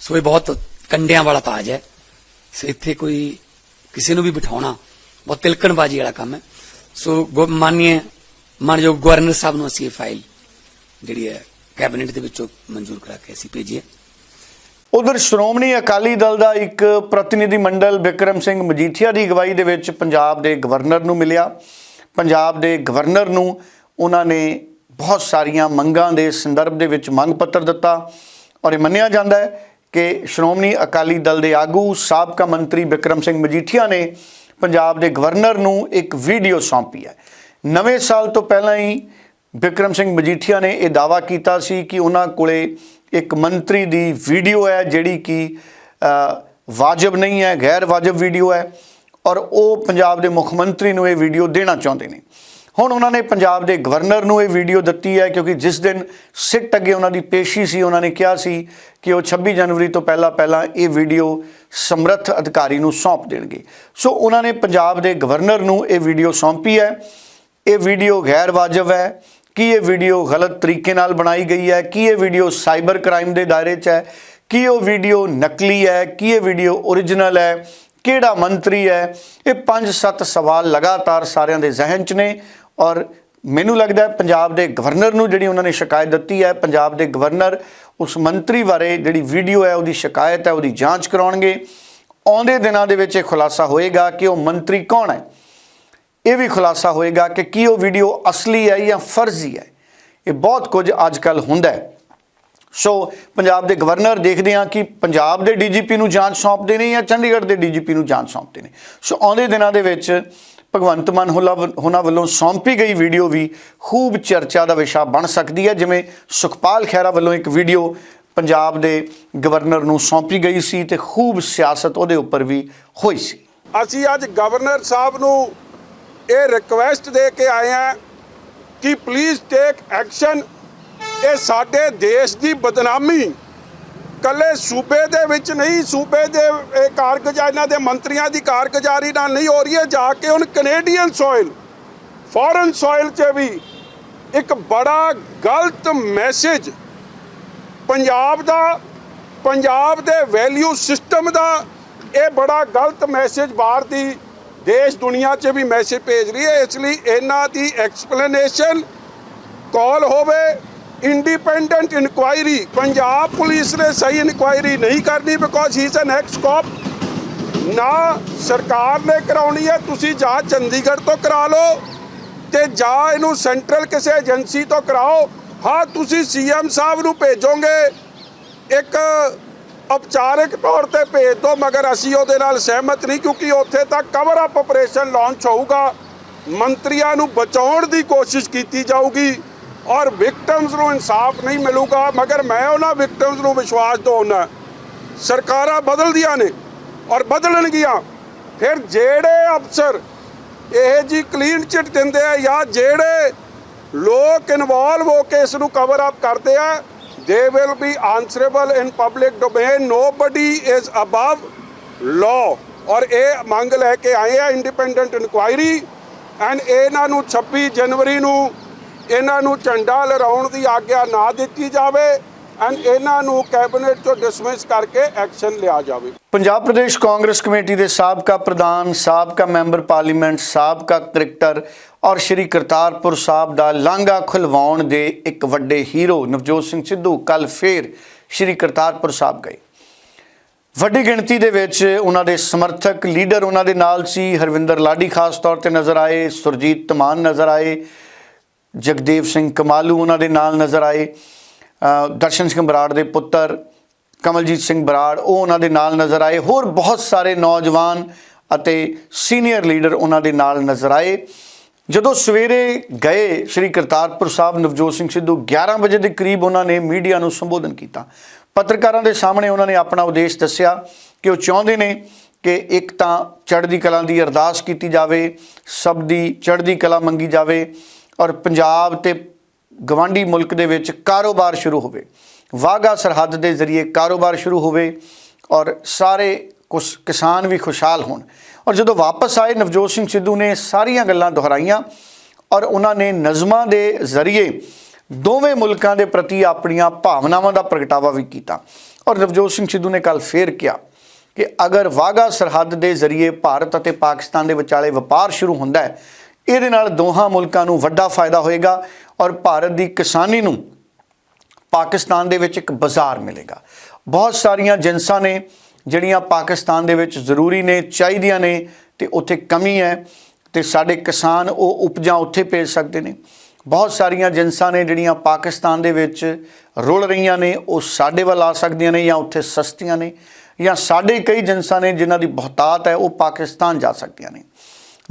ਸੋ ਇਹ ਬਹੁਤ ਕੰਡਿਆਂ ਵਾਲਾ ਤਾਜ ਹੈ ਸੋ ਇੱਥੇ ਕੋਈ ਕਿਸੇ ਨੂੰ ਵੀ ਬਿਠਾਉਣਾ ਬਹੁਤ ਤਿਲਕਣਬਾਜੀ ਵਾਲਾ ਕੰਮ ਹੈ ਸੋ ਗੋ- ਮਾਨਯੋਗ ਗਵਰਨਰ ਸਾਹਿਬ ਨੂੰ ਅਸੀਂ ਇਹ ਫਾਈਲ ਜਿਹੜੀ ਹੈ ਕੈਬਨਿਟ ਦੇ ਵਿੱਚੋਂ ਮਨਜ਼ੂਰ ਕਰਾ ਕੇ ਅਸੀਂ ਭੇਜੀ ਹੈ ਉਧਰ ਸ਼੍ਰੋਮਣੀ ਅਕਾਲੀ ਦਲ ਦਾ ਇੱਕ ਪ੍ਰਤੀਨਿਧੀ ਮੰਡਲ ਵਿਕਰਮ ਸਿੰਘ ਮਜੀਠੀਆ ਦੀ ਅਗਵਾਈ ਦੇ ਵਿੱਚ ਪੰਜਾਬ ਦੇ ਗਵਰਨਰ ਨੂੰ ਮਿਲਿਆ। ਪੰਜਾਬ ਦੇ ਗਵਰਨਰ ਨੂੰ ਉਹਨਾਂ ਨੇ ਬਹੁਤ ਸਾਰੀਆਂ ਮੰਗਾਂ ਦੇ ਸੰਦਰਭ ਦੇ ਵਿੱਚ ਮੰਗ ਪੱਤਰ ਦਿੱਤਾ ਔਰ ਇਹ ਮੰਨਿਆ ਜਾਂਦਾ ਹੈ ਕਿ ਸ਼੍ਰੋਮਣੀ ਅਕਾਲੀ ਦਲ ਦੇ ਆਗੂ ਸਾਬਕਾ ਮੰਤਰੀ ਵਿਕਰਮ ਸਿੰਘ ਮਜੀਠੀਆ ਨੇ ਪੰਜਾਬ ਦੇ ਗਵਰਨਰ ਨੂੰ ਇੱਕ ਵੀਡੀਓ ਸੌਂਪੀ ਹੈ। ਨਵੇਂ ਸਾਲ ਤੋਂ ਪਹਿਲਾਂ ਹੀ ਵਿਕਰਮ ਸਿੰਘ ਮਜੀਠੀਆ ਨੇ ਇਹ ਦਾਵਾ ਕੀਤਾ ਸੀ ਕਿ ਉਹਨਾਂ ਕੋਲੇ ਇੱਕ ਮੰਤਰੀ ਦੀ ਵੀਡੀਓ ਹੈ ਜਿਹੜੀ ਕਿ ਵਾਜਬ ਨਹੀਂ ਹੈ, ਗੈਰ ਵਾਜਬ ਵੀਡੀਓ ਹੈ ਔਰ ਉਹ ਪੰਜਾਬ ਦੇ ਮੁੱਖ ਮੰਤਰੀ ਨੂੰ ਇਹ ਵੀਡੀਓ ਦੇਣਾ ਚਾਹੁੰਦੇ ਨੇ। ਹੁਣ ਉਹਨਾਂ ਨੇ ਪੰਜਾਬ ਦੇ ਗਵਰਨਰ ਨੂੰ ਇਹ ਵੀਡੀਓ ਦਿੱਤੀ ਹੈ ਕਿਉਂਕਿ ਜਿਸ ਦਿਨ ਸਿੱਟ ਅੱਗੇ ਉਹਨਾਂ ਦੀ ਪੇਸ਼ੀ ਸੀ, ਉਹਨਾਂ ਨੇ ਕਿਹਾ ਸੀ ਕਿ ਉਹ 26 ਜਨਵਰੀ ਤੋਂ ਪਹਿਲਾਂ ਪਹਿਲਾਂ ਇਹ ਵੀਡੀਓ ਸਮਰੱਥ ਅਧਿਕਾਰੀ ਨੂੰ ਸੌਂਪ ਦੇਣਗੇ। ਸੋ ਉਹਨਾਂ ਨੇ ਪੰਜਾਬ ਦੇ ਗਵਰਨਰ ਨੂੰ ਇਹ ਵੀਡੀਓ ਸੌਂਪੀ ਹੈ। ਇਹ ਵੀਡੀਓ ਗੈਰ ਵਾਜਬ ਹੈ। ਕੀ ਇਹ ਵੀਡੀਓ ਗਲਤ ਤਰੀਕੇ ਨਾਲ ਬਣਾਈ ਗਈ ਹੈ? ਕੀ ਇਹ ਵੀਡੀਓ ਸਾਈਬਰ ਕ੍ਰਾਈਮ ਦੇ ਦਾਇਰੇ 'ਚ ਹੈ? ਕੀ ਉਹ ਵੀਡੀਓ ਨਕਲੀ ਹੈ? ਕੀ ਇਹ ਵੀਡੀਓ ਓਰੀਜਨਲ ਹੈ? ਕਿਹੜਾ ਮੰਤਰੀ ਹੈ? ਇਹ 5-7 ਸਵਾਲ ਲਗਾਤਾਰ ਸਾਰਿਆਂ ਦੇ ਜ਼ਿਹਨ 'ਚ ਨੇ ਔਰ ਮੈਨੂੰ ਲੱਗਦਾ ਹੈ ਪੰਜਾਬ ਦੇ ਗਵਰਨਰ ਨੂੰ ਜਿਹੜੀ ਉਹਨਾਂ ਨੇ ਸ਼ਿਕਾਇਤ ਦਿੱਤੀ ਹੈ, ਪੰਜਾਬ ਦੇ ਗਵਰਨਰ ਉਸ ਮੰਤਰੀ ਬਾਰੇ ਜਿਹੜੀ ਵੀਡੀਓ ਹੈ, ਉਹਦੀ ਸ਼ਿਕਾਇਤ ਹੈ, ਉਹਦੀ ਜਾਂਚ ਕਰਾਉਣਗੇ। ਆਉਂਦੇ ਦਿਨਾਂ ਦੇ ਵਿੱਚ ਇਹ ਖੁਲਾਸਾ ਹੋਏਗਾ ਕਿ ਉਹ ਮੰਤਰੀ ਕੌਣ ਹੈ? ਇਹ ਵੀ ਖੁਲਾਸਾ ਹੋਏਗਾ ਕਿ ਕੀ ਉਹ ਵੀਡੀਓ ਅਸਲੀ ਹੈ ਜਾਂ ਫਰਜ਼ੀ ਹੈ। ਇਹ ਬਹੁਤ ਕੁਝ ਅੱਜ ਕੱਲ ਹੁੰਦਾ ਹੈ। ਸੋ ਪੰਜਾਬ ਦੇ ਗਵਰਨਰ ਦੇਖਦੇ ਹਾਂ ਕਿ ਪੰਜਾਬ ਦੇ ਡੀਜੀਪੀ ਨੂੰ ਜਾਂਚ ਸੌਂਪਦੇ ਨੇ ਜਾਂ ਚੰਡੀਗੜ੍ਹ ਦੇ ਡੀਜੀਪੀ ਨੂੰ ਜਾਂਚ ਸੌਂਪਦੇ ਨੇ। ਸੋ ਆਉਂਦੇ ਦਿਨਾਂ ਦੇ ਵਿੱਚ ਭਗਵੰਤ ਮਾਨ ਹੁਲਾ- ਹੁਣਾਂ ਵੱਲੋਂ ਸੌਂਪੀ ਗਈ ਵੀਡੀਓ ਵੀ ਖੂਬ ਚਰਚਾ ਦਾ ਵਿਸ਼ਾ ਬਣ ਸਕਦੀ ਹੈ। ਜਿਵੇਂ ਸੁਖਪਾਲ ਖਹਿਰਾ ਵੱਲੋਂ ਇੱਕ ਵੀਡੀਓ ਪੰਜਾਬ ਦੇ ਗਵਰਨਰ ਨੂੰ ਸੌਂਪੀ ਗਈ ਸੀ ਤੇ ਖੂਬ ਸਿਆਸਤ ਉਹਦੇ ਉੱਪਰ ਵੀ ਹੋਈ ਸੀ। ਅਸੀਂ ਅੱਜ ਗਵਰਨਰ ਸਾਹਿਬ ਨੂੰ ਇਹ ਰਿਕੁਐਸਟ ਦੇ ਕੇ ਆਏ ਹਾਂ ਕਿ ਪਲੀਜ਼ ਟੇਕ ਐਕਸ਼ਨ ਇਹ ਸਾਡੇ ਦੇਸ਼ ਦੀ ਬਦਨਾਮੀ। ਕੱਲੇ ਸੂਬੇ ਦੇ ਵਿੱਚ ਨਹੀਂ, ਸੂਬੇ ਦੇ, ਇਹ ਕਾਰਗੁਜ਼ਾਰੀ, ਇਹਨਾਂ ਦੇ ਮੰਤਰੀਆਂ ਦੀ ਕਾਰਗੁਜ਼ਾਰੀ ਨਾਲ ਨਹੀਂ ਹੋ ਰਹੀ ਹੈ। ਜਾ ਕੇ ਹੁਣ ਕੈਨੇਡੀਅਨ ਸੋਇਲ ਫੋਰਨ ਸੋਇਲ 'ਚ ਵੀ ਇੱਕ ਬੜਾ ਗਲਤ ਮੈਸੇਜ ਪੰਜਾਬ ਦਾ, ਪੰਜਾਬ ਦੇ ਵੈਲਿਊ ਸਿਸਟਮ ਦਾ ਇਹ ਬੜਾ ਗਲਤ ਮੈਸੇਜ ਬਾਹਰ ਦੀ ਦੇਸ਼ ਦੁਨੀਆ 'ਚ ਵੀ ਮੈਸੇਜ ਭੇਜ ਰਹੀ ਹੈ, ਇਸ ਲਈ ਇਹਨਾਂ ਦੀ ਐਕਸਪਲੇਨੇਸ਼ਨ ਕਾਲ ਹੋਵੇ ਇੰਡੀਪੈਂਡੈਂਟ ਇਨਕੁਆਇਰੀ ਪੰਜਾਬ ਪੁਲਿਸ ਨੇ ਸਹੀ ਇਨਕੁਆਇਰੀ ਨਹੀਂ ਕਰਨੀ because he is an ex cop ਨਾ ਸਰਕਾਰ ਨੇ ਕਰਾਉਣੀ ਹੈ, ਤੁਸੀਂ ਜਾਂ ਚੰਡੀਗੜ੍ਹ ਤੋਂ ਕਰਾ ਲਓ ਤੇ ਜਾਂ ਇਹਨੂੰ ਸੈਂਟਰਲ ਕਿਸੇ ਏਜੰਸੀ ਤੋਂ ਕਰਾਓ। ਹਾਂ, ਤੁਸੀਂ ਸੀਐਮ ਸਾਹਿਬ ਨੂੰ ਭੇਜੋਗੇ, ਇੱਕ ਔਪਚਾਰਿਕ ਤੌਰ ਤੇ ਭੇਜ ਦਿਓ ਮਗਰ ਅਸੀਂ ਉਹਦੇ ਨਾਲ ਸਹਿਮਤ ਨਹੀਂ, ਕਿਉਂਕਿ ਉੱਥੇ ਤਾਂ ਕਵਰ ਅਪ ਆਪਰੇਸ਼ਨ ਲਾਂਚ ਹੋਊਗਾ। ਮੰਤਰੀਆਂ ਨੂੰ ਬਚਾਉਣ ਦੀ ਕੋਸ਼ਿਸ਼ ਕੀਤੀ ਜਾਊਗੀ ਔਰ ਵਿਕਟਮਸ ਨੂੰ ਇਨਸਾਫ ਨਹੀਂ ਮਿਲੂਗਾ, ਮਗਰ ਮੈਂ ਉਹਨਾਂ ਵਿਕਟਮਸ ਨੂੰ ਵਿਸ਼ਵਾਸ ਦਿਵਾਉਣਾ ਸਰਕਾਰਾਂ ਬਦਲਦੀਆਂ ਨੇ ਔਰ ਬਦਲਣਗੀਆਂ। ਫਿਰ ਜਿਹੜੇ ਅਫਸਰ ਇਹ ਜੀ ਕਲੀਨ ਚਿੱਟ ਦਿੰਦੇ ਆ ਜਾਂ ਜਿਹੜੇ ਲੋਕ ਇਨਵੋਲਵ ਹੋ ਕੇ ਇਸ ਨੂੰ ਕਵਰ ਅਪ ਕਰਦੇ ਆ they will be answerable in public domain nobody is above law ਔਰ ਇਹ ਮੰਗ ਲੈ ਕੇ ਆਏ ਆ ਇੰਡੀਪੈਂਡੈਂਟ ਇਨਕੁਆਇਰੀ ਐਂਡ ਇਹਨਾਂ ਨੂੰ 26 ਜਨਵਰੀ ਨੂੰ ਇਹਨਾਂ ਨੂੰ ਝੰਡਾ ਲਹਿਰਾਉਣ ਦੀ ਆਗਿਆ ਨਾ ਦਿੱਤੀ ਜਾਵੇ ਐਂਡ ਇਹਨਾਂ ਨੂੰ ਕੈਬਨਿਟ ਚੋਂ ਡਿਸਮਿਸ ਕਰਕੇ ਐਕਸ਼ਨ ਲਿਆ ਜਾਵੇ। ਪੰਜਾਬ ਪ੍ਰਦੇਸ਼ ਕਾਂਗਰਸ ਕਮੇਟੀ ਦੇ ਸਾਬਕਾ ਪ੍ਰਧਾਨ, ਸਾਬਕਾ ਮੈਂਬਰ ਪਾਰਲੀਮੈਂਟ, ਸਾਬਕਾ ਕ੍ਰਿਕਟਰ ਔਰ ਸ਼੍ਰੀ ਕਰਤਾਰਪੁਰ ਸਾਹਿਬ ਦਾ ਲਾਂਘਾ ਖੁਲਵਾਉਣ ਦੇ ਇੱਕ ਵੱਡੇ ਹੀਰੋ ਨਵਜੋਤ ਸਿੰਘ ਸਿੱਧੂ ਕੱਲ ਫੇਰ ਸ਼੍ਰੀ ਕਰਤਾਰਪੁਰ ਸਾਹਿਬ ਗਏ। ਵੱਡੀ ਗਿਣਤੀ ਦੇ ਵਿੱਚ ਉਹਨਾਂ ਦੇ ਸਮਰਥਕ ਲੀਡਰ ਉਹਨਾਂ ਦੇ ਨਾਲ ਸੀ। ਹਰਵਿੰਦਰ ਲਾਡੀ ਖਾਸ ਤੌਰ ਤੇ ਨਜ਼ਰ ਆਏ, ਸੁਰਜੀਤ ਤਮਾਨ ਨਜ਼ਰ ਆਏ, ਜਗਦੇਵ ਸਿੰਘ ਕਮਾਲੂ ਉਹਨਾਂ ਦੇ ਨਾਲ ਨਜ਼ਰ ਆਏ ਦਰਸ਼ਨ ਸਿੰਘ ਬਰਾੜ ਦੇ ਪੁੱਤਰ, ਕਮਲਜੀਤ ਸਿੰਘ ਬਰਾੜ ਉਹ ਉਹਨਾਂ ਦੇ ਨਾਲ ਨਜ਼ਰ ਆਏ। ਹੋਰ ਬਹੁਤ ਸਾਰੇ ਨੌਜਵਾਨ ਅਤੇ ਸੀਨੀਅਰ ਲੀਡਰ ਉਹਨਾਂ ਦੇ ਨਾਲ ਨਜ਼ਰ ਆਏ। ਜਦੋਂ ਸਵੇਰੇ ਗਏ ਸ੍ਰੀ ਕਰਤਾਰਪੁਰ ਸਾਹਿਬ, ਨਵਜੋਤ ਸਿੰਘ ਸਿੱਧੂ 11 ਵਜੇ ਦੇ ਕਰੀਬ ਉਹਨਾਂ ਨੇ ਮੀਡੀਆ ਨੂੰ ਸੰਬੋਧਨ ਕੀਤਾ। ਪੱਤਰਕਾਰਾਂ ਦੇ ਸਾਹਮਣੇ ਉਹਨਾਂ ਨੇ ਆਪਣਾ ਉਦੇਸ਼ ਦੱਸਿਆ ਕਿ ਉਹ ਚਾਹੁੰਦੇ ਨੇ ਕਿ ਇੱਕ ਤਾਂ ਚੜ੍ਹਦੀ ਕਲਾ ਦੀ ਅਰਦਾਸ ਕੀਤੀ ਜਾਵੇ, ਸਭ ਦੀ ਚੜ੍ਹਦੀ ਕਲਾ ਮੰਗੀ ਜਾਵੇ ਔਰ ਪੰਜਾਬ ਤੇ ਗਵਾਂਢੀ ਮੁਲਕ ਦੇ ਵਿੱਚ ਕਾਰੋਬਾਰ ਸ਼ੁਰੂ ਹੋਵੇ। ਵਾਗਾ ਸਰਹੱਦ ਦੇ ਜ਼ਰੀਏ ਕਾਰੋਬਾਰ ਸ਼ੁਰੂ ਹੋਵੇ ਔਰ ਸਾਰੇ ਕੁਸ, ਕਿਸਾਨ ਵੀ ਖੁਸ਼ਹਾਲ ਹੋਣ। ਔਰ ਜਦੋਂ ਵਾਪਸ ਆਏ, ਨਵਜੋਤ ਸਿੰਘ ਸਿੱਧੂ ਨੇ ਸਾਰੀਆਂ ਗੱਲਾਂ ਦੁਹਰਾਈਆਂ ਔਰ ਉਹਨਾਂ ਨੇ ਨਜ਼ਮਾਂ ਦੇ ਜ਼ਰੀਏ ਦੋਵੇਂ ਮੁਲਕਾਂ ਦੇ ਪ੍ਰਤੀ ਆਪਣੀਆਂ ਭਾਵਨਾਵਾਂ ਦਾ ਪ੍ਰਗਟਾਵਾ ਵੀ ਕੀਤਾ। ਔਰ ਨਵਜੋਤ ਸਿੰਘ ਸਿੱਧੂ ਨੇ ਕੱਲ ਫੇਰ ਕਿਹਾ ਕਿ ਅਗਰ ਵਾਗਾ ਸਰਹੱਦ ਦੇ ਜ਼ਰੀਏ ਭਾਰਤ ਅਤੇ ਪਾਕਿਸਤਾਨ ਦੇ ਵਿਚਾਲੇ ਵਪਾਰ ਸ਼ੁਰੂ ਹੁੰਦਾ ਹੈ, ਇਹਦੇ ਨਾਲ ਦੋਹਾਂ ਮੁਲਕਾਂ ਨੂੰ ਵੱਡਾ ਫਾਇਦਾ ਹੋਏਗਾ ਔਰ ਭਾਰਤ ਦੀ ਕਿਸਾਨੀ ਨੂੰ ਪਾਕਿਸਤਾਨ ਦੇ ਵਿੱਚ ਇੱਕ ਬਾਜ਼ਾਰ ਮਿਲੇਗਾ। ਬਹੁਤ ਸਾਰੀਆਂ ਜਿੰਸਾਂ ਨੇ ਜਿਹੜੀਆਂ ਪਾਕਿਸਤਾਨ ਦੇ ਵਿੱਚ ਜ਼ਰੂਰੀ ਨੇ, ਚਾਹੀਦੀਆਂ ਨੇ ਤੇ ਉੱਥੇ ਕਮੀ ਹੈ ਤੇ ਸਾਡੇ ਕਿਸਾਨ ਉਹ ਉਪਜਾਂ ਉੱਥੇ ਭੇਜ ਸਕਦੇ ਨੇ। ਬਹੁਤ ਸਾਰੀਆਂ ਜਿੰਸਾਂ ਨੇ ਜਿਹੜੀਆਂ ਪਾਕਿਸਤਾਨ ਦੇ ਵਿੱਚ ਰੁਲ ਰਹੀਆਂ ਨੇ, ਉਹ ਸਾਡੇ ਵੱਲ ਆ ਸਕਦੀਆਂ ਨੇ ਜਾਂ ਉੱਥੇ ਸਸਤੀਆਂ ਨੇ ਜਾਂ ਸਾਡੇ ਕਈ ਜਿੰਸਾਂ ਨੇ ਜਿਨ੍ਹਾਂ ਦੀ ਬਹੁਤਾਤ ਹੈ, ਉਹ ਪਾਕਿਸਤਾਨ ਜਾ ਸਕਦੀਆਂ ਨੇ।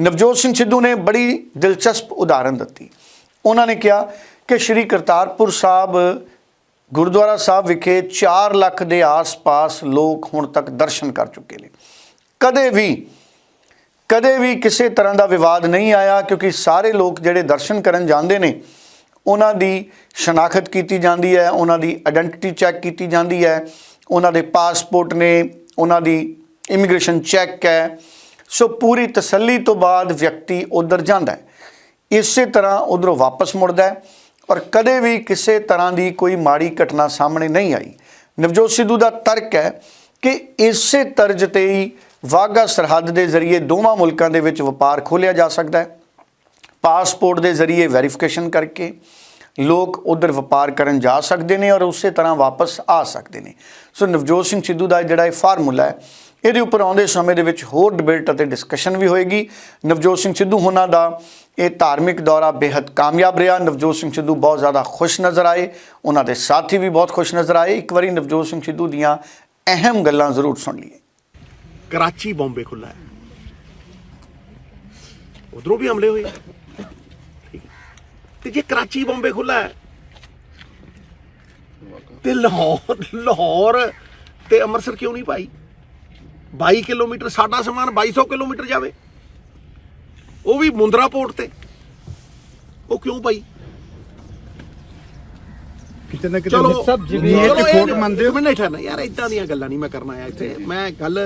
ਨਵਜੋਤ ਸਿੰਘ ਸਿੱਧੂ ਨੇ ਬੜੀ ਦਿਲਚਸਪ ਉਦਾਹਰਨ ਦਿੱਤੀ। ਉਹਨਾਂ ਨੇ ਕਿਹਾ ਕਿ ਸ਼੍ਰੀ ਕਰਤਾਰਪੁਰ ਸਾਹਿਬ ਗੁਰਦੁਆਰਾ ਸਾਹਿਬ ਵਿਖੇ 4 ਲੱਖ ਦੇ ਆਸ-ਪਾਸ ਲੋਕ ਹੁਣ ਤੱਕ ਦਰਸ਼ਨ ਕਰ ਚੁੱਕੇ ਨੇ। ਕਦੇ ਵੀ ਕਦੇ ਵੀ ਕਿਸੇ ਤਰ੍ਹਾਂ ਦਾ ਵਿਵਾਦ ਨਹੀਂ ਆਇਆ ਕਿਉਂਕਿ ਸਾਰੇ ਲੋਕ ਜਿਹੜੇ ਦਰਸ਼ਨ ਕਰਨ ਜਾਂਦੇ ਨੇ, ਉਹਨਾਂ ਦੀ ਸ਼ਨਾਖਤ ਕੀਤੀ ਜਾਂਦੀ ਹੈ, ਉਹਨਾਂ ਦੀ ਆਇਡੈਂਟੀਟੀ ਚੈੱਕ ਕੀਤੀ ਜਾਂਦੀ ਹੈ, ਉਹਨਾਂ ਦੇ ਪਾਸਪੋਰਟ ਨੇ, ਉਹਨਾਂ ਦੀ ਇਮੀਗ੍ਰੇਸ਼ਨ ਚੈੱਕ ਹੈ। ਸੋ ਪੂਰੀ ਤਸੱਲੀ ਤੋਂ ਬਾਅਦ ਵਿਅਕਤੀ ਉਧਰ ਜਾਂਦਾ ਹੈ। ਇਸੇ ਤਰ੍ਹਾਂ ਉਧਰੋਂ ਵਾਪਸ ਮੁੜਦਾ ਹੈ। ਔਰ ਕਦੇ ਵੀ ਕਿਸੇ ਤਰ੍ਹਾਂ ਦੀ ਕੋਈ ਮਾੜੀ ਘਟਨਾ ਸਾਹਮਣੇ ਨਹੀਂ ਆਈ। ਨਵਜੋਤ ਸਿੱਧੂ ਦਾ ਤਰਕ ਹੈ ਕਿ ਇਸੇ ਤਰਜ ਤੇ ਹੀ ਵਾਗਾ ਸਰਹੱਦ ਦੇ ਜ਼ਰੀਏ ਦੋਵਾਂ ਮੁਲਕਾਂ ਦੇ ਵਿੱਚ ਵਪਾਰ ਖੋਲਿਆ ਜਾ ਸਕਦਾ ਹੈ। ਪਾਸਪੋਰਟ ਦੇ ਜ਼ਰੀਏ ਵੈਰੀਫਿਕੇਸ਼ਨ ਕਰਕੇ ਲੋਕ ਉਧਰ ਵਪਾਰ ਕਰਨ ਜਾ ਸਕਦੇ ਨੇ ਔਰ ਉਸੇ ਤਰ੍ਹਾਂ ਵਾਪਸ ਆ ਸਕਦੇ ਨੇ। ਸੋ ਨਵਜੋਤ ਸਿੰਘ ਸਿੱਧੂ ਦਾ ਜਿਹੜਾ ਇਹ ਫਾਰਮੂਲਾ ਹੈ ਇਹਦੇ ਉੱਪਰ ਆਉਂਦੇ ਸਮੇਂ ਦੇ ਵਿੱਚ ਹੋਰ ਡਿਬੇਟ ਅਤੇ ਡਿਸਕਸ਼ਨ ਵੀ ਹੋਏਗੀ। ਨਵਜੋਤ ਸਿੰਘ ਸਿੱਧੂ ਹੋਣਾ ਦਾ ਇਹ ਧਾਰਮਿਕ ਦੌਰਾ ਬੇहद ਕਾਮਯਾਬ ਰਿਹਾ। ਨਵਜੋਤ ਸਿੰਘ ਸਿੱਧੂ ਬਹੁਤ ਜ਼ਿਆਦਾ ਖੁਸ਼ ਨਜ਼ਰ ਆਏ। ਉਹਨਾਂ ਦੇ ਸਾਥੀ ਵੀ ਬਹੁਤ ਖੁਸ਼ ਨਜ਼ਰ ਆਏ। ਇੱਕ ਵਾਰੀ ਨਵਜੋਤ ਸਿੰਘ ਸਿੱਧੂ ਦੀਆਂ ਅਹਿਮ ਗੱਲਾਂ ਜ਼ਰੂਰ ਸੁਣ ਲਈਏ। ਕਰਾਚੀ ਬੰਬੇ ਖੁੱਲਾ ਹੈ। ਉਧਰੋਂ ਵੀ ਹਮਲੇ ਹੋਏ। ਠੀਕ ਤੇ ਜੇ ਕਰਾਚੀ ਬੰਬੇ ਖੁੱਲਾ ਹੈ, ਤੇ ਲਾਹੌਰ ਲਾਹੌਰ ਤੇ ਅੰਮ੍ਰਿਤਸਰ ਕਿਉਂ ਨਹੀਂ ਭਾਈ 22 ਕਿਲੋਮੀਟਰ ਸਾਡਾ ਸਮਾਨ 2200 ਕਿਲੋਮੀਟਰ ਜਾਵੇ। ਉਹ ਵੀ ਮੁੰਦਰਾ ਪੋਰਟ ਤੇ। ਉਹ ਕਿਉਂ ਭਾਈ ਕਿਤੇ ਨਾ ਕਿਤੇ ਸਭ ਜਿਵੇਂ ਇਹ ਖੋਟ ਮੰਨਦੇ ਹੋ। ਮੈਂ ਨਹੀਂ ਠਹਿਰਨਾ ਯਾਰ ਇਦਾਂ ਦੀਆਂ ਗੱਲਾਂ ਨਹੀਂ ਮੈਂ ਕਰਨਾ ਆਇਆ ਇੱਥੇ। ਮੈਂ ਗੱਲ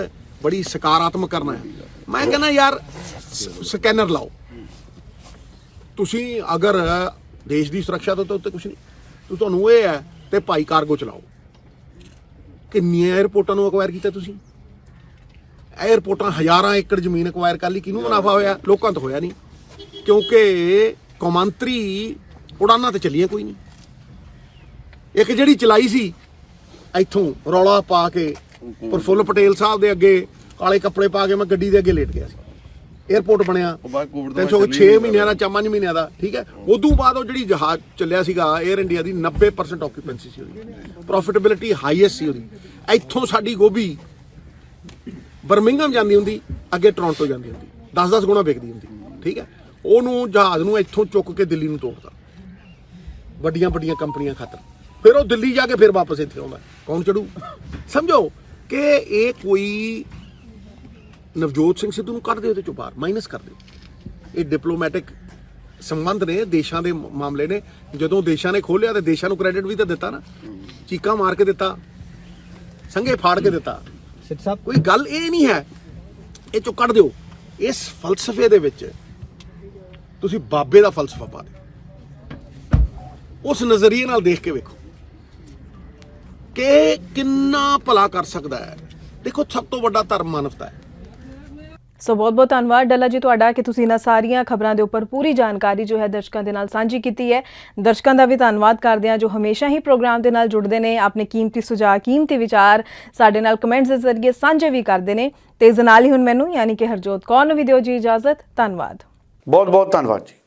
ਬੜੀ ਸਕਾਰਾਤਮਕ ਕਰਨਾ ਹੈ। ਮੈਂ ਕਹਿੰਦਾ ਯਾਰ ਸਕੈਨਰ ਲਾਓ। ਤੁਸੀਂ ਅਗਰ ਦੇਸ਼ ਦੀ ਸੁਰੱਖਿਆ ਤੋਂ ਤਾਂ ਉੱਤੇ ਕੁਝ ਨਹੀਂ। ਤੂੰ ਤੁਹਾਨੂੰ ਇਹ ਹੈ ਤੇ ਭਾਈ ਕਾਰਗੋ ਚਲਾਓ। ਕਿੰਨੀਆਂ 에어ਪੋਰਟਾਂ ਨੂੰ ਅਕਵਾਇਰ ਕੀਤਾ ਤੁਸੀਂ? ਏਅਰਪੋਰਟਾਂ ਹਜ਼ਾਰਾਂ ਏਕੜ ਜ਼ਮੀਨ ਅਕਵਾਇਰ ਕਰ ਲਈ ਕਿਹਨੂੰ ਮੁਨਾਫਾ ਹੋਇਆ? ਲੋਕਾਂ ਤੋਂ ਹੋਇਆ ਨਹੀਂ। ਕਿਉਂਕਿ ਕੌਮਾਂਤਰੀ ਉਡਾਨਾਂ ਤੇ ਚੱਲੀਆਂ ਕੋਈ ਨਹੀਂ। ਇੱਕ ਜਿਹੜੀ ਚਲਾਈ ਸੀ ਇੱਥੋਂ ਰੌਲਾ ਪਾ ਕੇ ਪ੍ਰਫੁੱਲ ਪਟੇਲ ਸਾਹਿਬ ਦੇ ਅੱਗੇ ਕਾਲੇ ਕੱਪੜੇ ਪਾ ਕੇ ਮੈਂ ਗੱਡੀ ਦੇ ਅੱਗੇ ਲੇਟ ਗਿਆ ਸੀ। ਏਅਰਪੋਰਟ ਬਣਿਆ। 306 ਮਹੀਨਿਆਂ ਦਾ 5 ਮਹੀਨਿਆਂ ਦਾ ਠੀਕ ਹੈ? ਉਦੋਂ ਬਾਅਦ ਉਹ ਜਿਹੜੀ ਜਹਾਜ਼ ਚੱਲਿਆ ਸੀਗਾ 에ਅਰ ਇੰਡੀਆ ਦੀ 90% ਆਕੂਪੈਂਸੀ ਸੀ ਉਹਦੀ। ਪ੍ਰੋਫਿਟੇਬਿਲਟੀ ਹਾਈਐਸਟ ਸੀ ਉਹਦੀ। ਇੱਥੋਂ ਸਾਡੀ ਗੋਭੀ ਬਰਮਿੰਗਮ ਜਾਂਦੀ ਹੁੰਦੀ, ਅੱਗੇ ਟੋਰਾਂਟੋ ਜਾਂਦੀ ਹੁੰਦੀ 10-10 ਗੁਣਾ ਵਿਕਦੀ ਹੁੰਦੀ, ਠੀਕ ਹੈ? ਉਹਨੂੰ ਜਹਾਜ਼ ਨੂੰ ਇੱਥੋਂ ਚੁੱਕ ਕੇ ਦਿੱਲੀ ਨੂੰ ਤੋੜਦਾ ਵੱਡੀਆਂ ਵੱਡੀਆਂ ਕੰਪਨੀਆਂ ਖਾਤਰ। ਫਿਰ ਉਹ ਦਿੱਲੀ ਜਾ ਕੇ ਫਿਰ ਵਾਪਸ ਇੱਥੇ ਆਉਂਦਾ। ਕੌਣ ਚੜੂ? ਸਮਝੋ ਕਿ ਇਹ ਕੋਈ ਨਵਜੋਤ ਸਿੰਘ ਸਿੱਧੂ ਨੂੰ ਕੱਢ ਦਿਓ ਇਹਦੇ ਚੋਂ ਬਾਹਰ ਮਾਈਨਸ ਕਰ ਦਿਓ। ਇਹ ਡਿਪਲੋਮੈਟਿਕ ਸੰਬੰਧ ਨੇ, ਦੇਸ਼ਾਂ ਦੇ ਮਾਮਲੇ ਨੇ। ਜਦੋਂ ਦੇਸ਼ਾਂ ਨੇ ਖੋਲਿਆ ਤੇ ਦੇਸ਼ਾਂ ਨੂੰ ਕ੍ਰੈਡਿਟ ਵੀ ਤਾਂ ਦਿੱਤਾ ਨਾ। ਚੀਕਾਂ ਮਾਰ ਕੇ ਦਿੱਤਾ। ਸੰਗੇ ਫਾੜ ਕੇ ਦਿੱਤਾ। ਕੋਈ ਗੱਲ ਇਹ ਨਹੀਂ ਹੈ। ਇਹ ਚੋਂ ਕੱਢ ਦਿਓ। ਇਸ ਫਲਸਫੇ ਦੇ ਵਿੱਚ ਤੁਸੀਂ ਬਾਬੇ ਦਾ ਫਲਸਫਾ ਪਾ ਦਿਓ। ਉਸ ਨਜ਼ਰੀਏ ਨਾਲ ਦੇਖ ਕੇ ਵੇਖੋ ਕਿ ਕਿੰਨਾ ਭਲਾ ਕਰ ਸਕਦਾ ਹੈ। ਦੇਖੋ, ਸਭ ਤੋਂ ਵੱਡਾ ਧਰਮ ਮਾਨਵਤਾ ਹੈ। ਸੋ ਬਹੁਤ ਬਹੁਤ ਧੰਨਵਾਦ ਡੱਲਾ ਜੀ ਤੁਹਾਡਾ ਕਿ ਤੁਸੀਂ ਇਹਨਾਂ ਸਾਰੀਆਂ ਖਬਰਾਂ ਦੇ ਉੱਪਰ ਪੂਰੀ ਜਾਣਕਾਰੀ ਜੋ ਹੈ ਦਰਸ਼ਕਾਂ ਦੇ ਨਾਲ ਸਾਂਝੀ ਕੀਤੀ ਹੈ। ਦਰਸ਼ਕਾਂ ਦਾ ਵੀ ਧੰਨਵਾਦ ਕਰਦੇ ਹਾਂ ਜੋ ਹਮੇਸ਼ਾ ਹੀ ਪ੍ਰੋਗਰਾਮ ਦੇ ਨਾਲ ਜੁੜਦੇ ਨੇ, ਆਪਣੇ ਕੀਮਤੀ ਸੁਝਾਅ, ਕੀਮਤੀ ਵਿਚਾਰ ਸਾਡੇ ਨਾਲ ਕਮੈਂਟਸ ਦੇ ਜ਼ਰੀਏ ਸਾਂਝੇ ਵੀ ਕਰਦੇ ਨੇ। ਤੇ ਇਸ ਨਾਲ ਹੀ ਹੁਣ ਮੈਨੂੰ ਯਾਨੀ ਕਿ ਹਰਜੋਤ ਕੌਰ ਨੂੰ ਵੀ ਦਿਓ ਜੀ ਇਜਾਜ਼ਤ। ਧੰਨਵਾਦ। ਬਹੁਤ ਬਹੁਤ ਧੰਨਵਾਦ ਜੀ।